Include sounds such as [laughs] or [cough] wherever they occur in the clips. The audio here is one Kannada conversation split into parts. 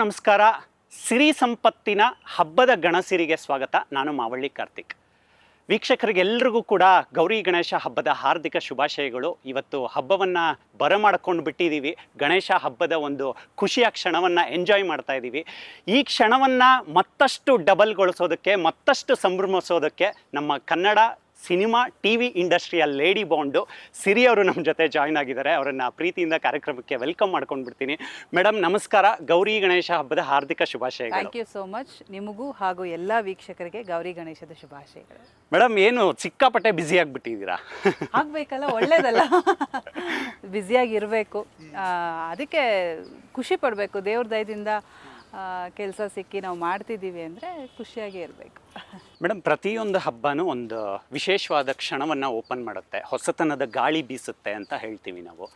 ನಮಸ್ಕಾರ. ಸಿರಿ ಸಂಪತ್ತಿನ ಹಬ್ಬದ ಗಣಸಿರಿಗೆ ಸ್ವಾಗತ. ನಾನು ಮಾವಳ್ಳಿ ಕಾರ್ತಿಕ್. ವೀಕ್ಷಕರಿಗೆಲ್ರಿಗೂ ಕೂಡ ಗೌರಿ ಗಣೇಶ ಹಬ್ಬದ ಹಾರ್ದಿಕ ಶುಭಾಶಯಗಳು. ಇವತ್ತು ಹಬ್ಬವನ್ನು ಬರಮಾಡ್ಕೊಂಡು ಬಿಟ್ಟಿದ್ದೀವಿ ಗಣೇಶ ಹಬ್ಬದ ಒಂದು ಖುಷಿಯ ಕ್ಷಣವನ್ನು ಎಂಜಾಯ್ ಮಾಡ್ತಾ ಇದ್ದೀವಿ ಈ ಕ್ಷಣವನ್ನು ಮತ್ತಷ್ಟು ಡಬಲ್ಗೊಳಿಸೋದಕ್ಕೆ, ಮತ್ತಷ್ಟು ಸಂಭ್ರಮಿಸೋದಕ್ಕೆ ನಮ್ಮ ಕನ್ನಡ ಸಿನಿಮಾ ಟಿ ವಿ ಇಂಡಸ್ಟ್ರಿಯ ಲೇಡಿ ಬಾಂಡು ಸಿರಿ ಅವರು ನಮ್ಮ ಜೊತೆ ಜಾಯ್ನ್ ಆಗಿದ್ದಾರೆ. ಅವರನ್ನು ಪ್ರೀತಿಯಿಂದ ಕಾರ್ಯಕ್ರಮಕ್ಕೆ ವೆಲ್ಕಮ್ ಮಾಡ್ಕೊಂಡು ಬಿಡ್ತೀನಿ. ಮೇಡಮ್ ನಮಸ್ಕಾರ. ಗೌರಿ ಗಣೇಶ ಹಬ್ಬದ ಹಾರ್ದಿಕ ಶುಭಾಶಯಗಳು. ಥ್ಯಾಂಕ್ ಯು ಸೋ ಮಚ್ ನಿಮಗೂ ಹಾಗೂ ಎಲ್ಲ ವೀಕ್ಷಕರಿಗೆ ಗೌರಿ ಗಣೇಶದ ಶುಭಾಶಯಗಳು. ಮೇಡಮ್ ಏನು ಸಿಕ್ಕಾಪಟ್ಟೆ ಬ್ಯುಸಿ ಆಗಿಬಿಟ್ಟಿದ್ದೀರಾ? ಆಗ್ಬೇಕಲ್ಲ ಒಳ್ಳೇದಲ್ಲ. [laughs] ಬ್ಯುಸಿಯಾಗಿರಬೇಕು ಅದಕ್ಕೆ ಖುಷಿ ಪಡಬೇಕು. ದೇವ್ರ ದಯದಿಂದ ಕೆಲಸ ಸಿಕ್ಕಿ ನಾವು ಮಾಡ್ತಿದ್ದೀವಿ ಅಂದರೆ ಖುಷಿಯಾಗಿ ಇರಬೇಕು. ಮೇಡಮ್ ಪ್ರತಿಯೊಂದು ಹಬ್ಬನೂ ಒಂದು ವಿಶೇಷವಾದ ಕ್ಷಣವನ್ನು ಓಪನ್ ಮಾಡುತ್ತೆ. ಹೊಸತನದ ಗಾಳಿ ಬೀಸುತ್ತೆ ಅಂತ ಹೇಳ್ತೀವಿ ನಾವು.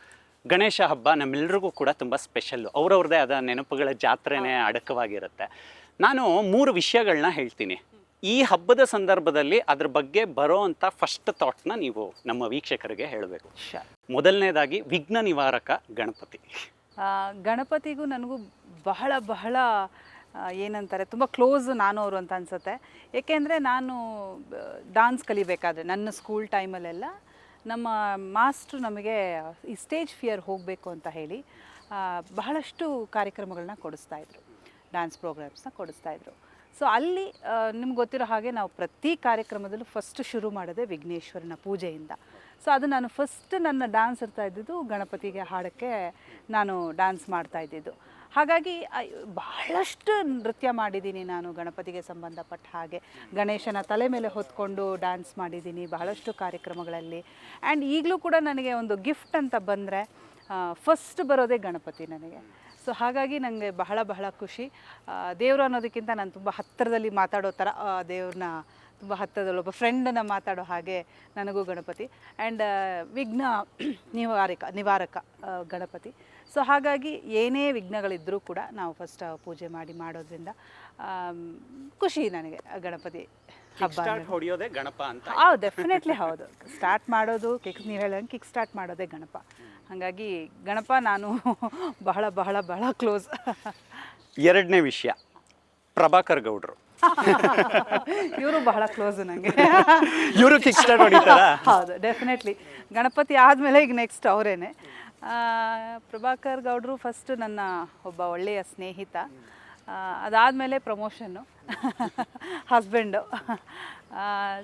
ಗಣೇಶ ಹಬ್ಬ ನಮ್ಮೆಲ್ಲರಿಗೂ ಕೂಡ ತುಂಬ ಸ್ಪೆಷಲ್ಲು. ಅವ್ರವ್ರದ್ದೇ ಆದ ನೆನಪುಗಳ ಜಾತ್ರೆನೇ ಅಡಕವಾಗಿರುತ್ತೆ. ನಾನು ಮೂರು ವಿಷಯಗಳನ್ನ ಹೇಳ್ತೀನಿ. ಈ ಹಬ್ಬದ ಸಂದರ್ಭದಲ್ಲಿ ಅದ್ರ ಬಗ್ಗೆ ಬರೋ ಅಂಥ ಫಸ್ಟ್ ಥಾಟ್ನ ನೀವು ನಮ್ಮ ವೀಕ್ಷಕರಿಗೆ ಹೇಳಬೇಕು. ಮೊದಲನೇದಾಗಿ ವಿಘ್ನ ನಿವಾರಕ ಗಣಪತಿ. ಗಣಪತಿಗೂ ನನಗೂ ಬಹಳ ಬಹಳ ಏನಂತಾರೆ, ತುಂಬ ಕ್ಲೋಸ್ ನಾನು ಅವರು ಅಂತ ಅನಿಸುತ್ತೆ. ಏಕೆಂದರೆ ನಾನು ಡಾನ್ಸ್ ಕಲಿಬೇಕಾದ್ರೆ ನನ್ನ ಸ್ಕೂಲ್ ಟೈಮಲ್ಲೆಲ್ಲ ನಮ್ಮ ಮಾಸ್ಟ್ರು ನಮಗೆ ಈ ಸ್ಟೇಜ್ ಫಿಯರ್ ಹೋಗಬೇಕು ಅಂತ ಹೇಳಿ ಬಹಳಷ್ಟು ಕಾರ್ಯಕ್ರಮಗಳನ್ನ ಕೊಡಿಸ್ತಾ ಇದ್ರು. ಡ್ಯಾನ್ಸ್ ಪ್ರೋಗ್ರಾಮ್ಸ್ನ ಕೊಡಿಸ್ತಾಯಿದ್ರು ಸೊ ಅಲ್ಲಿ ನಿಮ್ಗೆ ಗೊತ್ತಿರೋ ಹಾಗೆ ನಾವು ಪ್ರತಿ ಕಾರ್ಯಕ್ರಮದಲ್ಲೂ ಫಸ್ಟ್ ಶುರು ಮಾಡೋದೇ ವಿಘ್ನೇಶ್ವರನ ಪೂಜೆಯಿಂದ. ಸೊ ಅದು ನಾನು ಫಸ್ಟ್ ನನ್ನ ಡ್ಯಾನ್ಸ್ ಇರ್ತಾ ಇದ್ದಿದ್ದು ಗಣಪತಿಗೆ ಹಾಡೋಕ್ಕೆ ನಾನು ಡ್ಯಾನ್ಸ್ ಮಾಡ್ತಾ ಇದ್ದಿದ್ದು. ಹಾಗಾಗಿ ಬಹಳಷ್ಟು ನೃತ್ಯ ಮಾಡಿದ್ದೀನಿ ನಾನು ಗಣಪತಿಗೆ ಸಂಬಂಧಪಟ್ಟ ಹಾಗೆ. ಗಣೇಶನ ತಲೆ ಮೇಲೆ ಹೊತ್ಕೊಂಡು ಡ್ಯಾನ್ಸ್ ಮಾಡಿದ್ದೀನಿ ಬಹಳಷ್ಟು ಕಾರ್ಯಕ್ರಮಗಳಲ್ಲಿ. ಆ್ಯಂಡ್ ಈಗಲೂ ಕೂಡ ನನಗೆ ಒಂದು ಗಿಫ್ಟ್ ಅಂತ ಬಂದರೆ ಫಸ್ಟ್ ಬರೋದೇ ಗಣಪತಿ ನನಗೆ. ಸೊ ಹಾಗಾಗಿ ನನಗೆ ಬಹಳ ಬಹಳ ಖುಷಿ. ದೇವರು ಅನ್ನೋದಕ್ಕಿಂತ ನಾನು ತುಂಬ ಹತ್ತಿರದಲ್ಲಿ ಮಾತಾಡೋ ಥರ ದೇವ್ರನ್ನ ತುಂಬ ಹತ್ತಿರದಲ್ಲೊಬ್ಬ ಫ್ರೆಂಡನ್ನ ಮಾತಾಡೋ ಹಾಗೆ ನನಗೂ ಗಣಪತಿ. ಆ್ಯಂಡ್ ವಿಘ್ನ ನಿವಾರಕ ನಿವಾರಕ ಗಣಪತಿ. ಸೊ ಹಾಗಾಗಿ ಏನೇ ವಿಘ್ನಗಳಿದ್ದರೂ ಕೂಡ ನಾವು ಫಸ್ಟ್ ಪೂಜೆ ಮಾಡಿ ಮಾಡೋದ್ರಿಂದ ಖುಷಿ ನನಗೆ ಗಣಪತಿ ಹಬ್ಬ ಹೊಡೆಯೋದೇ ಗಣಪ ಅಂತ ಹೌದು ಡೆಫಿನೆಟ್ಲಿ ಹೌದು. ಸ್ಟಾರ್ಟ್ ಮಾಡೋದು ಕಿಕ್ ನೀವು ಹೇಳೋಂಗೆ ಕಿಕ್ ಸ್ಟಾರ್ಟ್ ಮಾಡೋದೇ ಗಣಪ. ಹಾಗಾಗಿ ಗಣಪ ನಾನು ಬಹಳ ಬಹಳ ಬಹಳ ಕ್ಲೋಸ್ ಎರಡನೇ ವಿಷಯ ಪ್ರಭಾಕರ್ ಗೌಡ್ರು. [laughs] ಇವರು ಬಹಳ ಕ್ಲೋಸ್ ನನಗೆ ಇವರು ಕಿಕ್ ಸ್ಟಾರ್ಟ್ ಹೊಡಿತಾರಾ? ಹೌದು ಡೆಫಿನೆಟ್ಲಿ ಗಣಪತಿ ಆದಮೇಲೆ ಈಗ ನೆಕ್ಸ್ಟ್ ಅವರೇನೆ. ಪ್ರಭಾಕರ್ ಗೌಡ್ರು ಫಸ್ಟ್ ನನ್ನ ಒಬ್ಬ ಒಳ್ಳೆಯ ಸ್ನೇಹಿತ. ಅದಾದಮೇಲೆ ಪ್ರಮೋಷನ್ನು ಹಸ್ಬೆಂಡು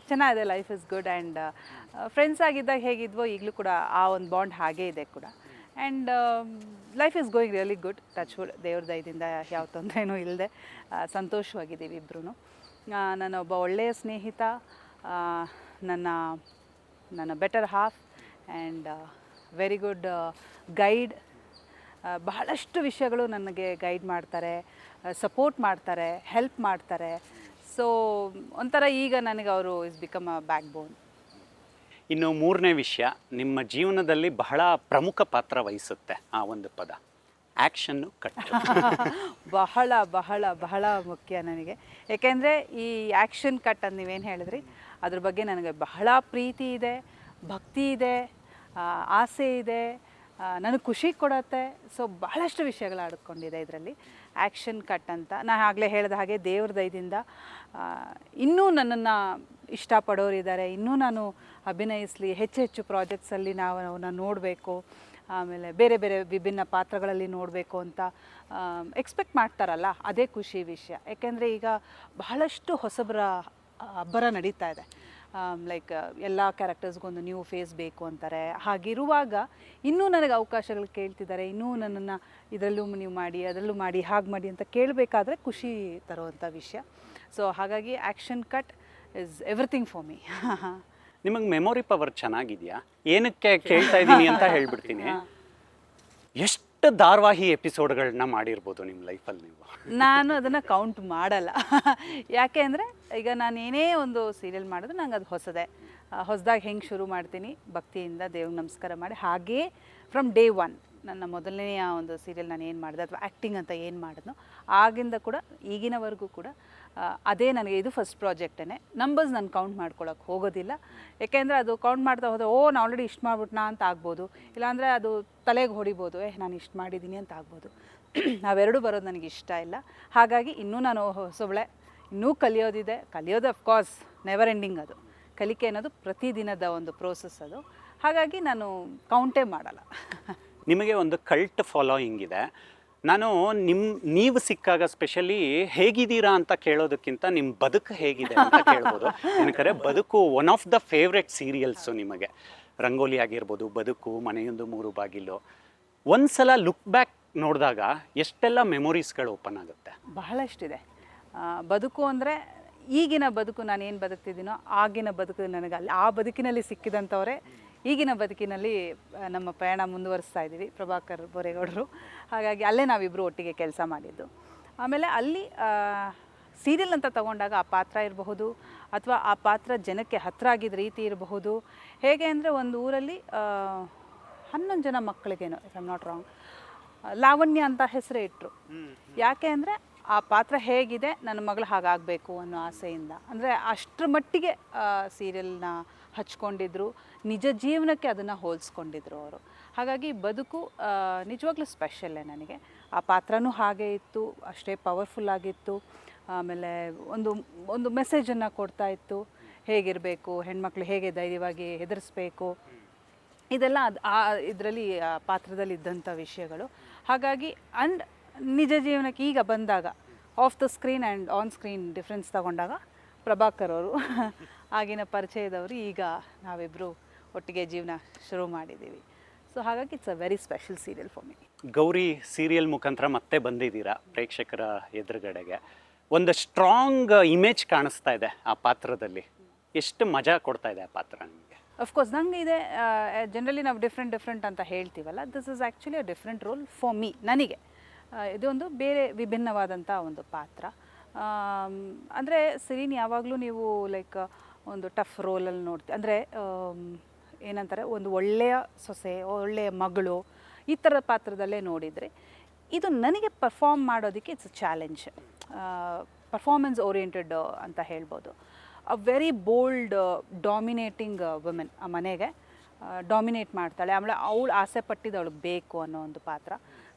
ಚೆನ್ನಾಗಿದೆ life is good and friends ಆಗಿದ್ದಾಗ ಹೇಗಿದ್ವೋ ಈಗಲೂ ಕೂಡ ಆ ಒಂದು ಬಾಂಡ್ ಹಾಗೇ ಇದೆ ಕೂಡ. And life is going really good touch wood ದೇವ್ರ ದಯದಿಂದ ಯಾವ ತೊಂದರೆನೂ ಇಲ್ಲದೆ ಸಂತೋಷವಾಗಿದ್ದೀವಿ ಇಬ್ಬರೂ ನನ್ನ ಒಬ್ಬ ಒಳ್ಳೆಯ ಸ್ನೇಹಿತ ನನ್ನ ನನ್ನ better half and very good guide ಬಹಳಷ್ಟು ವಿಷಯಗಳು ನನಗೆ ಗೈಡ್ ಮಾಡ್ತಾರೆ ಸಪೋರ್ಟ್ ಮಾಡ್ತಾರೆ ಹೆಲ್ಪ್ ಮಾಡ್ತಾರೆ. ಸೊ ಒಂಥರ ಈಗ ನನಗೆ ಅವರು is become a backbone ಇನ್ನು ಮೂರನೇ ವಿಷಯ, ನಿಮ್ಮ ಜೀವನದಲ್ಲಿ ಬಹಳ ಪ್ರಮುಖ ಪಾತ್ರ ವಹಿಸುತ್ತೆ ಆ ಒಂದು ಪದ. ಆ್ಯಕ್ಷನ್ನು ಕಟ್ [laughs] ಬಹಳ ಬಹಳ ಬಹಳ ಮುಖ್ಯ ನನಗೆ. ಏಕೆಂದರೆ ಈ ಆ್ಯಕ್ಷನ್ ಕಟ್ ಅಂತ ನೀವೇನು ಹೇಳಿದ್ರಿ, ಅದ್ರ ಬಗ್ಗೆ ನನಗೆ ಬಹಳ ಪ್ರೀತಿ ಇದೆ, ಭಕ್ತಿ ಇದೆ ಆಸೆ ಇದೆ ನನಗೆ ಖುಷಿ ಕೊಡತ್ತೆ. ಸೊ ಬಹಳಷ್ಟು ವಿಷಯಗಳು ಆಡ್ಕೊಂಡಿದೆ ಇದರಲ್ಲಿ. ಆ್ಯಕ್ಷನ್ ಕಟ್ ಅಂತ. ನಾನು ಆಗಲೇ ಹೇಳಿದ ಹಾಗೆ ದೇವ್ರ ದಯದಿಂದ ಇನ್ನೂ ನನ್ನನ್ನು ಇಷ್ಟಪಡೋರಿದ್ದಾರೆ, ಇನ್ನೂ ನಾನು ಅಭಿನಯಿಸಲಿ, ಹೆಚ್ಚು ಹೆಚ್ಚು ಪ್ರಾಜೆಕ್ಟ್ಸಲ್ಲಿ ನಾವು ಅವನ್ನ ನೋಡಬೇಕು, ಆಮೇಲೆ ಬೇರೆ ಬೇರೆ ವಿಭಿನ್ನ ಪಾತ್ರಗಳಲ್ಲಿ ನೋಡಬೇಕು ಅಂತ ಎಕ್ಸ್ಪೆಕ್ಟ್ ಮಾಡ್ತಾರಲ್ಲ, ಅದೇ ಖುಷಿ ವಿಷಯ. ಯಾಕೆಂದರೆ ಈಗ ಬಹಳಷ್ಟು ಹೊಸಬರ ಅಬ್ಬರ ನಡೀತಾ ಇದೆ. ಲೈಕ್ ಎಲ್ಲ ಕ್ಯಾರೆಕ್ಟರ್ಸ್ಗೊಂದು ನ್ಯೂ ಫೇಸ್ ಬೇಕು ಅಂತಾರೆ. ಹಾಗಿರುವಾಗ ಇನ್ನೂ ನನಗೆ ಅವಕಾಶಗಳು ಕೇಳ್ತಿದ್ದಾರೆ, ಇನ್ನೂ ನನ್ನನ್ನು ಇದರಲ್ಲೂ ನೀವು ಮಾಡಿ, ಅದರಲ್ಲೂ ಮಾಡಿ, ಹಾಗೆ ಮಾಡಿ ಅಂತ ಕೇಳಬೇಕಾದ್ರೆ ಖುಷಿ ತರುವಂಥ ವಿಷಯ. ಸೊ ಹಾಗಾಗಿ action cut is everything for me ನಿಮಗೆ ಮೆಮೊರಿ ಪವರ್ ಚೆನ್ನಾಗಿದೆಯಾ? ಏನಕ್ಕೆ ಕೇಳ್ತಾ ಇದ್ದೀನಿ ಅಂತ [laughs] ಹೇಳ್ಬಿಡ್ತೀನಿ. ಎಷ್ಟು ಧಾರಾವಾಹಿ ಎಪಿಸೋಡ್ಗಳನ್ನ ಮಾಡಿರ್ಬೋದು ನಿಮ್ಮ ಲೈಫಲ್ಲಿ ನೀವು? ನಾನು ಅದನ್ನು ಕೌಂಟ್ ಮಾಡಲ್ಲ. ಯಾಕೆ ಅಂದರೆ ಈಗ ನಾನು ಏನೇ ಒಂದು ಸೀರಿಯಲ್ ಮಾಡಿದ್ರು ನಂಗೆ ಅದು ಹೊಸದೇ. ಹೊಸದಾಗಿ ಹೆಂಗೆ ಶುರು ಮಾಡ್ತೀನಿ? ಭಕ್ತಿಯಿಂದ ದೇವ್ರಿಗೆ ನಮಸ್ಕಾರ ಮಾಡಿ. ಹಾಗೇ ಫ್ರಮ್ ಡೇ ಒನ್ ನನ್ನ ಮೊದಲನೆಯ ಒಂದು ಸೀರಿಯಲ್ ನಾನು ಏನು ಮಾಡಿದೆ ಅಥವಾ ಆ್ಯಕ್ಟಿಂಗ್ ಅಂತ ಏನು ಮಾಡಿದ್ನೋ ಆಗಿಂದ ಕೂಡ ಈಗಿನವರೆಗೂ ಕೂಡ ಅದೇ ನನಗೆ ಇದು ಫಸ್ಟ್ ಪ್ರಾಜೆಕ್ಟೇ ನಂಬರ್ಸ್ ನಾನು ಕೌಂಟ್ ಮಾಡ್ಕೊಳಕ್ಕೆ ಹೋಗೋದಿಲ್ಲ. ಯಾಕೆಂದರೆ ಅದು ಕೌಂಟ್ ಮಾಡ್ತಾ ಹೋದರೆ, ಓ, ನಾನು ಆಲ್ರೆಡಿ ಇಷ್ಟು ಮಾಡ್ಬಿಟ್ನಾ? ಅಂತ ಆಗ್ಬೋದು. ಇಲ್ಲಾಂದರೆ ಅದು ತಲೆಗೆ ಹೊಡಿಬೋದು, ಏ, ನಾನು ಇಷ್ಟು ಮಾಡಿದ್ದೀನಿ ಅಂತ ಆಗ್ಬೋದು. [clears throat] ನಾವೆರಡೂ ಬರೋದು ನನಗೆ ಇಷ್ಟ ಇಲ್ಲ. ಹಾಗಾಗಿ ಇನ್ನೂ ನಾನು ಹೊಸಬಳೆ. ಇನ್ನೂ ಕಲಿಯೋದಿದೆ. ಕಲಿಯೋದು ಅಫ್ಕೋರ್ಸ್ ನೆವರ್ ಎಂಡಿಂಗ್ ಅದು. ಕಲಿಕೆ ಅನ್ನೋದು ಪ್ರತಿದಿನದ ಒಂದು ಪ್ರೋಸೆಸ್ ಅದು. ಹಾಗಾಗಿ ನಾನು ಕೌಂಟೇ ಮಾಡಲ್ಲ. [laughs] ನಿಮಗೆ ಒಂದು ಕಲ್ಟ್ ಫಾಲೋಯಿಂಗ್ ಇದೆ. ನಾನು ನಿಮ್ಮ ನೀವು ಸಿಕ್ಕಾಗ ಸ್ಪೆಷಲಿ ಹೇಗಿದ್ದೀರಾ ಅಂತ ಕೇಳೋದಕ್ಕಿಂತ ನಿಮ್ಮ ಬದುಕು ಹೇಗಿದೆ ಅಂತ ಕೇಳ್ಬೋದು. ಏನಕಂದ್ರೆ ಬದುಕು one of the favourite serials ನಿಮಗೆ. ರಂಗೋಲಿ ಆಗಿರ್ಬೋದು, ಬದುಕು, ಮನೆಯೊಂದು, ಮೂರು ಬಾಗಿಲು. ಒಂದ್ಸಲ ಲುಕ್ ಬ್ಯಾಕ್ ನೋಡಿದಾಗ ಎಷ್ಟೆಲ್ಲ ಮೆಮೊರೀಸ್ಗಳು ಓಪನ್ ಆಗುತ್ತೆ? ಬಹಳಷ್ಟಿದೆ. ಬದುಕು ಅಂದರೆ ಈಗಿನ ಬದುಕು ನಾನು ಏನು ಬದುಕ್ತಿದ್ದೀನೋ ಆಗಿನ ಬದುಕು ನನಗೆ ಅಲ್ಲಿ, ಆ ಬದುಕಿನಲ್ಲಿ ಸಿಕ್ಕಿದಂಥವರೇ ಈಗಿನ ಬದುಕಿನಲ್ಲಿ ನಮ್ಮ ಪ್ರಯಾಣ ಮುಂದುವರಿಸ್ತಾ ಇದ್ದೀವಿ, ಪ್ರಭಾಕರ್ ಬೋರೇಗೌಡರು. ಹಾಗಾಗಿ ಅಲ್ಲೇ ನಾವಿಬ್ಬರು ಒಟ್ಟಿಗೆ ಕೆಲಸ ಮಾಡಿದ್ದು. ಆಮೇಲೆ ಅಲ್ಲಿ ಸೀರಿಯಲ್ ಅಂತ ತಗೊಂಡಾಗ ಆ ಪಾತ್ರ ಇರಬಹುದು, ಅಥವಾ ಆ ಪಾತ್ರ ಜನಕ್ಕೆ ಹತ್ರ ಆಗಿದ್ದ ರೀತಿ ಇರಬಹುದು. ಹೇಗೆ ಅಂದರೆ ಒಂದು ಊರಲ್ಲಿ ಹನ್ನೊಂದು ಜನ ಮಕ್ಕಳಿಗೇನು if I'm not wrong Lavanya ಅಂತ ಹೆಸರೇ ಇಟ್ಟರು ಯಾಕೆ ಅಂದರೆ ಆ ಪಾತ್ರ ಹೇಗಿದೆ, ನನ್ನ ಮಗಳು ಹಾಗಾಗಬೇಕು ಅನ್ನೋ ಆಸೆಯಿಂದ. ಅಂದರೆ ಅಷ್ಟರ ಮಟ್ಟಿಗೆ ಸೀರಿಯಲ್ನ ಹಚ್ಕೊಂಡಿದ್ರು, ನಿಜ ಜೀವನಕ್ಕೆ ಅದನ್ನು ಹೋಲಿಸ್ಕೊಂಡಿದ್ರು ಅವರು. ಹಾಗಾಗಿ ಬದುಕು ನಿಜವಾಗ್ಲೂ ಸ್ಪೆಷಲ್ಲೇ ನನಗೆ. ಆ ಪಾತ್ರನೂ ಹಾಗೆ ಇತ್ತು, ಅಷ್ಟೇ ಪವರ್ಫುಲ್ ಆಗಿತ್ತು. ಆಮೇಲೆ ಒಂದು ಒಂದು ಮೆಸೇಜನ್ನು ಕೊಡ್ತಾ ಇತ್ತು. ಹೇಗಿರಬೇಕು, ಹೆಣ್ಮಕ್ಳು ಹೇಗೆ ಧೈರ್ಯವಾಗಿ ಹೆದರಿಸ್ಬೇಕು. ಇದೆಲ್ಲ ಅದು, ಆ, ಇದರಲ್ಲಿ, ಆ, ಪಾತ್ರದಲ್ಲಿ ಇದ್ದಂಥ ವಿಷಯಗಳು. ಹಾಗಾಗಿ ಆ್ಯಂಡ್ ನಿಜ ಜೀವನಕ್ಕೆ ಈಗ ಬಂದಾಗ off the screen and on screen difference ತಗೊಂಡಾಗ ಪ್ರಭಾಕರ್ ಅವರು. [laughs] ಆಗಿನ ಪರಿಚಯದವರು ಈಗ ನಾವಿಬ್ಬರು ಒಟ್ಟಿಗೆ ಜೀವನ ಶುರು ಮಾಡಿದ್ದೀವಿ. ಸೊ ಹಾಗಾಗಿ it's a very special serial for me Gauri serial ಮುಖಾಂತರ ಮತ್ತೆ ಬಂದಿದ್ದೀರಾ ಪ್ರೇಕ್ಷಕರ ಎದುರುಗಡೆಗೆ. ಒಂದು ಸ್ಟ್ರಾಂಗ್ ಇಮೇಜ್ ಕಾಣಿಸ್ತಾ ಇದೆ ಆ ಪಾತ್ರದಲ್ಲಿ. ಎಷ್ಟು ಮಜಾ ಕೊಡ್ತಾ ಇದೆ ಆ ಪಾತ್ರ ನಿಮಗೆ? ಅಫ್ಕೋರ್ಸ್ ನಂಗೆ ಇದೆ ಜನರಲಿ ನಾವು ಡಿಫ್ರೆಂಟ್ ಡಿಫ್ರೆಂಟ್ ಅಂತ ಹೇಳ್ತೀವಲ್ಲ. This is actually a different role for me ನನಗೆ. ಇದೊಂದು ಬೇರೆ ವಿಭಿನ್ನವಾದಂಥ ಒಂದು ಪಾತ್ರ. ಅಂದರೆ ಸಿರೀನ್ ಯಾವಾಗಲೂ ನೀವು ಲೈಕ್ ಒಂದು ಟಫ್ ರೋಲಲ್ಲಿ ನೋಡ್ತೀವಿ ಅಂದರೆ ಏನಂತಾರೆ, ಒಂದು ಒಳ್ಳೆಯ ಸೊಸೆ, ಒಳ್ಳೆಯ ಮಗಳು, ಈ ಥರದ ಪಾತ್ರದಲ್ಲೇ ನೋಡಿದರೆ, ಇದು ನನಗೆ ಪರ್ಫಾರ್ಮ್ ಮಾಡೋದಕ್ಕೆ ಇಟ್ಸ್ ಚಾಲೆಂಜ್ ಪರ್ಫಾರ್ಮೆನ್ಸ್ ಓರಿಯೆಂಟೆಡ್ ಅಂತ ಹೇಳ್ಬೋದು. A very bold dominating women ಆ ಮನೆಗೆ ಡಾಮಿನೇಟ್ ಮಾಡ್ತಾಳೆ. ಆಮೇಲೆ, ಅವಳು ಆಸೆ ಪಟ್ಟಿದ್ದು ಅವಳಿಗೆ ಬೇಕು ಅನ್ನೋ ಒಂದು ಪಾತ್ರ.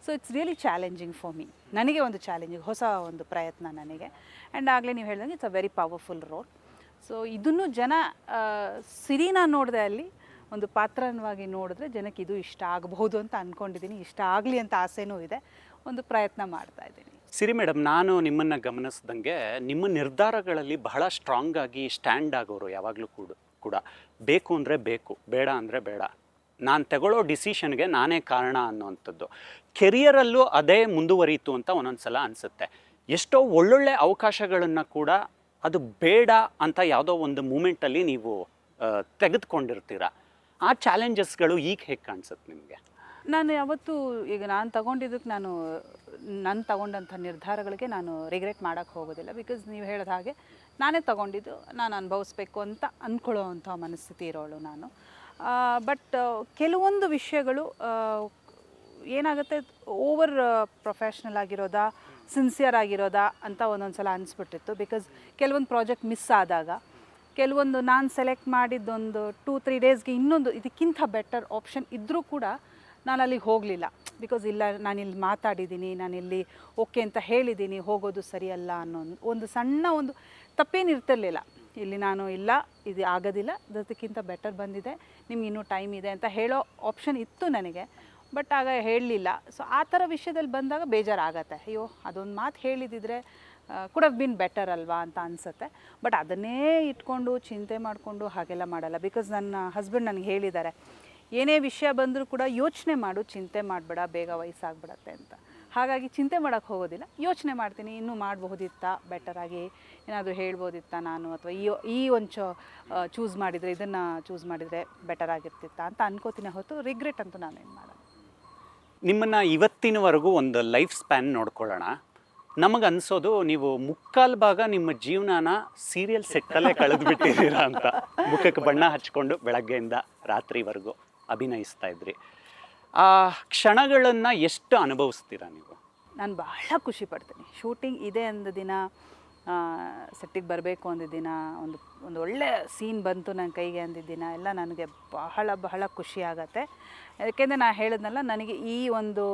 So it's really challenging for me ನನಗೆ ಒಂದು ಚಾಲೆಂಜಿಂಗ್ ಹೊಸ ಒಂದು ಪ್ರಯತ್ನ ನನಗೆ. ಆ್ಯಂಡ್ ಆಗಲೇ ನೀವು ಹೇಳ್ದಂಗೆ it's a very powerful role so ಇದನ್ನು ಜನ ಸಿರಿ ಸಿರಿನ ನೋಡಿದೆ ಅಲ್ಲಿ ಒಂದು ಪಾತ್ರವಾಗಿ ನೋಡಿದ್ರೆ ಜನಕ್ಕೆ ಇದು ಇಷ್ಟ ಆಗಬಹುದು ಅಂತ ಅಂದ್ಕೊಂಡಿದ್ದೀನಿ ಇಷ್ಟ ಆಗಲಿ ಅಂತ ಆಸೆನೂ ಇದೆ. ಒಂದು ಪ್ರಯತ್ನ ಮಾಡ್ತಾ ಇದ್ದೀನಿ. ಸಿರಿ ಮೇಡಮ್, ನಾನು ನಿಮ್ಮನ್ನು ಗಮನಿಸ್ದಂಗೆ ನಿಮ್ಮ ನಿರ್ಧಾರಗಳಲ್ಲಿ ಬಹಳ ಸ್ಟ್ರಾಂಗ್ ಆಗಿ ಸ್ಟ್ಯಾಂಡ್ ಆಗೋರು ಯಾವಾಗಲೂ ಕೂಡ ಕೂಡ. ಬೇಕು ಅಂದರೆ ಬೇಕು, ಬೇಡ ಅಂದರೆ ಬೇಡ. ನಾನು ತಗೊಳ್ಳೋ ಡಿಸಿಷನ್ಗೆ ನಾನೇ ಕಾರಣ ಅನ್ನುವಂಥದ್ದು. ಕೆರಿಯರಲ್ಲೂ ಅದೇ ಮುಂದುವರಿಯಿತು ಅಂತ ಒಂದೊಂದು ಸಲ ಅನಿಸುತ್ತೆ. ಎಷ್ಟೋ ಒಳ್ಳೊಳ್ಳೆ ಅವಕಾಶಗಳನ್ನು ಕೂಡ ಅದು ಬೇಡ ಅಂತ ಯಾವುದೋ ಒಂದು ಮೂಮೆಂಟಲ್ಲಿ ನೀವು ತೆಗೆದುಕೊಂಡಿರ್ತೀರ. ಆ ಚಾಲೆಂಜಸ್ಗಳು ಈಗ ಹೇಗೆ ಕಾಣಿಸುತ್ತೆ ನಿಮಗೆ? ನಾನು ಯಾವತ್ತೂ ಈಗ ನಾನು ತಗೊಂಡಿದ್ದಕ್ಕೆ ನಾನು ನಾನು ತಗೊಂಡಂಥ ನಿರ್ಧಾರಗಳಿಗೆ ನಾನು ರಿಗ್ರೆಟ್ ಮಾಡೋಕ್ಕೆ ಹೋಗೋದಿಲ್ಲ. ಬಿಕಾಸ್ ನೀವು ಹೇಳಿದ ಹಾಗೆ ನಾನೇ ತಗೊಂಡಿದ್ದು, ನಾನು ಅನುಭವಿಸ್ಬೇಕು ಅಂತ ಅಂದ್ಕೊಳ್ಳೋ ಅಂಥ ಮನಸ್ಥಿತಿ ಇರೋಳು ನಾನು. ಬಟ್ ಕೆಲವೊಂದು ವಿಷಯಗಳು ಏನಾಗುತ್ತೆ? ಓವರ್ ಪ್ರೊಫೆಷ್ನಲ್ ಆಗಿರೋದಾ? ಸಿನ್ಸಿಯರ್ ಆಗಿರೋದಾ? ಅಂತ ಒಂದೊಂದು ಸಲ ಅನಿಸ್ಬಿಟ್ಟಿತ್ತು. ಬಿಕಾಸ್ ಕೆಲವೊಂದು ಪ್ರಾಜೆಕ್ಟ್ ಮಿಸ್ ಆದಾಗ, ಕೆಲವೊಂದು ನಾನು ಸೆಲೆಕ್ಟ್ ಮಾಡಿದ್ದೊಂದು ಟೂ ತ್ರೀ ಡೇಸ್ಗೆ ಇನ್ನೊಂದು ಇದಕ್ಕಿಂತ ಬೆಟರ್ ಆಪ್ಷನ್ ಇದ್ದರೂ ಕೂಡ ನಾನು ಅಲ್ಲಿಗೆ ಹೋಗಲಿಲ್ಲ. ಬಿಕಾಸ್ ಇಲ್ಲ, ನಾನಿಲ್ಲಿ ಮಾತಾಡಿದ್ದೀನಿ ನಾನಿಲ್ಲಿ ಓಕೆ ಅಂತ ಹೇಳಿದ್ದೀನಿ ಹೋಗೋದು ಸರಿಯಲ್ಲ ಅನ್ನೋ ಒಂದು- ಸಣ್ಣ ಒಂದು ತಪ್ಪೇನಿರ್ತಿರ್ಲಿಲ್ಲ ಇಲ್ಲಿ ನಾನು ಇಲ್ಲ, ಇದು ಆಗೋದಿಲ್ಲ, ಅದಕ್ಕಿಂತ ಬೆಟರ್ ಬಂದಿದೆ, ನಿಮ್ಗೆ ಇನ್ನೂ ಟೈಮ್ ಇದೆ ಅಂತ ಹೇಳೋ ಆಪ್ಷನ್ ಇತ್ತು ನನಗೆ. ಬಟ್ ಆಗ ಹೇಳಲಿಲ್ಲ. ಸೊ ಆ ಥರ ವಿಷಯದಲ್ಲಿ ಬಂದಾಗ ಬೇಜಾರಾಗತ್ತೆ. ಅಯ್ಯೋ, ಅದೊಂದು ಮಾತು ಹೇಳಿದಿದ್ರೆ ಕುಡ್ ಹವ್ ಬಿನ್ ಬೆಟರ್ ಅಲ್ವಾ ಅಂತ ಅನಿಸುತ್ತೆ. ಬಟ್ ಅದನ್ನೇ ಇಟ್ಕೊಂಡು, ಚಿಂತೆ ಮಾಡಿಕೊಂಡು ಹಾಗೆಲ್ಲ ಮಾಡಲ್ಲ. ಬಿಕಾಸ್ ನನ್ನ ಹಸ್ಬೆಂಡ್ ನನಗೆ ಹೇಳಿದ್ದಾರೆ, ಏನೇ ವಿಷಯ ಬಂದರೂ ಕೂಡ ಯೋಚನೆ ಮಾಡು, ಚಿಂತೆ ಮಾಡಬೇಡ, ಬೇಗ ವಯಸ್ಸಾಗ್ಬಿಡತ್ತೆ ಅಂತ. ಹಾಗಾಗಿ ಚಿಂತೆ ಮಾಡೋಕ್ಕೆ ಹೋಗೋದಿಲ್ಲ. ಯೋಚನೆ ಮಾಡ್ತೀನಿ, ಇನ್ನೂ ಮಾಡಬಹುದಿತ್ತಾ? ಬೆಟರಾಗಿ ಏನಾದರೂ ಹೇಳ್ಬೋದಿತ್ತಾ ನಾನು? ಅಥವಾ ಈ ಈ ಒಂದು ಚೂಸ್ ಮಾಡಿದರೆ, ಇದನ್ನು ಚೂಸ್ ಮಾಡಿದರೆ ಬೆಟರ್ ಆಗಿರ್ತಿತ್ತಾ ಅಂತ ಅನ್ಕೋತೀನಿ. ಹೊತ್ತು ರಿಗ್ರೆಟ್ ಅಂತೂ ನಾನೇನು ಮಾಡಲ್ಲ. ನಿಮ್ಮನ್ನು ಇವತ್ತಿನವರೆಗೂ ಒಂದು ಲೈಫ್ ಸ್ಪ್ಯಾನ್ ನೋಡ್ಕೊಳ್ಳೋಣ. ನಮಗೆ ಅನ್ಸೋದು ನೀವು ಮುಕ್ಕಾಲು ಭಾಗ ನಿಮ್ಮ ಜೀವನನ ಸೀರಿಯಲ್ ಸೆಟ್ಟಲ್ಲೇ ಕಳೆದು ಬಿಟ್ಟಿದ್ದೀರಾ ಅಂತ. ಮುಖಕ್ಕೆ ಬಣ್ಣ ಹಚ್ಕೊಂಡು ಬೆಳಗ್ಗೆಯಿಂದ ರಾತ್ರಿವರೆಗೂ ಅಭಿನಯಿಸ್ತಾ ಇದ್ರಿ. ಆ ಕ್ಷಣಗಳನ್ನು ಎಷ್ಟು ಅನುಭವಿಸ್ತೀರಾ ನೀವು? ನಾನು ಬಹಳ ಖುಷಿ ಪಡ್ತೀನಿ. ಶೂಟಿಂಗ್ ಇದೆ ಅಂದ ದಿನ ಸೆಟ್ಟಿಗೆ ಬರಬೇಕು ಅಂದಿದ್ದಿನ ಒಂದು ಒಂದು ಒಳ್ಳೆ ಸೀನ್ ಬಂತು ನನ್ನ ಕೈಗೆ ಅಂದಿದ್ದಿನ ಎಲ್ಲ ನನಗೆ ಬಹಳ ಬಹಳ ಖುಷಿ ಆಗತ್ತೆ. ಯಾಕೆಂದರೆ ನಾನು ಹೇಳಿದ್ನಲ್ಲ, ನನಗೆ ಈ ಒಂದು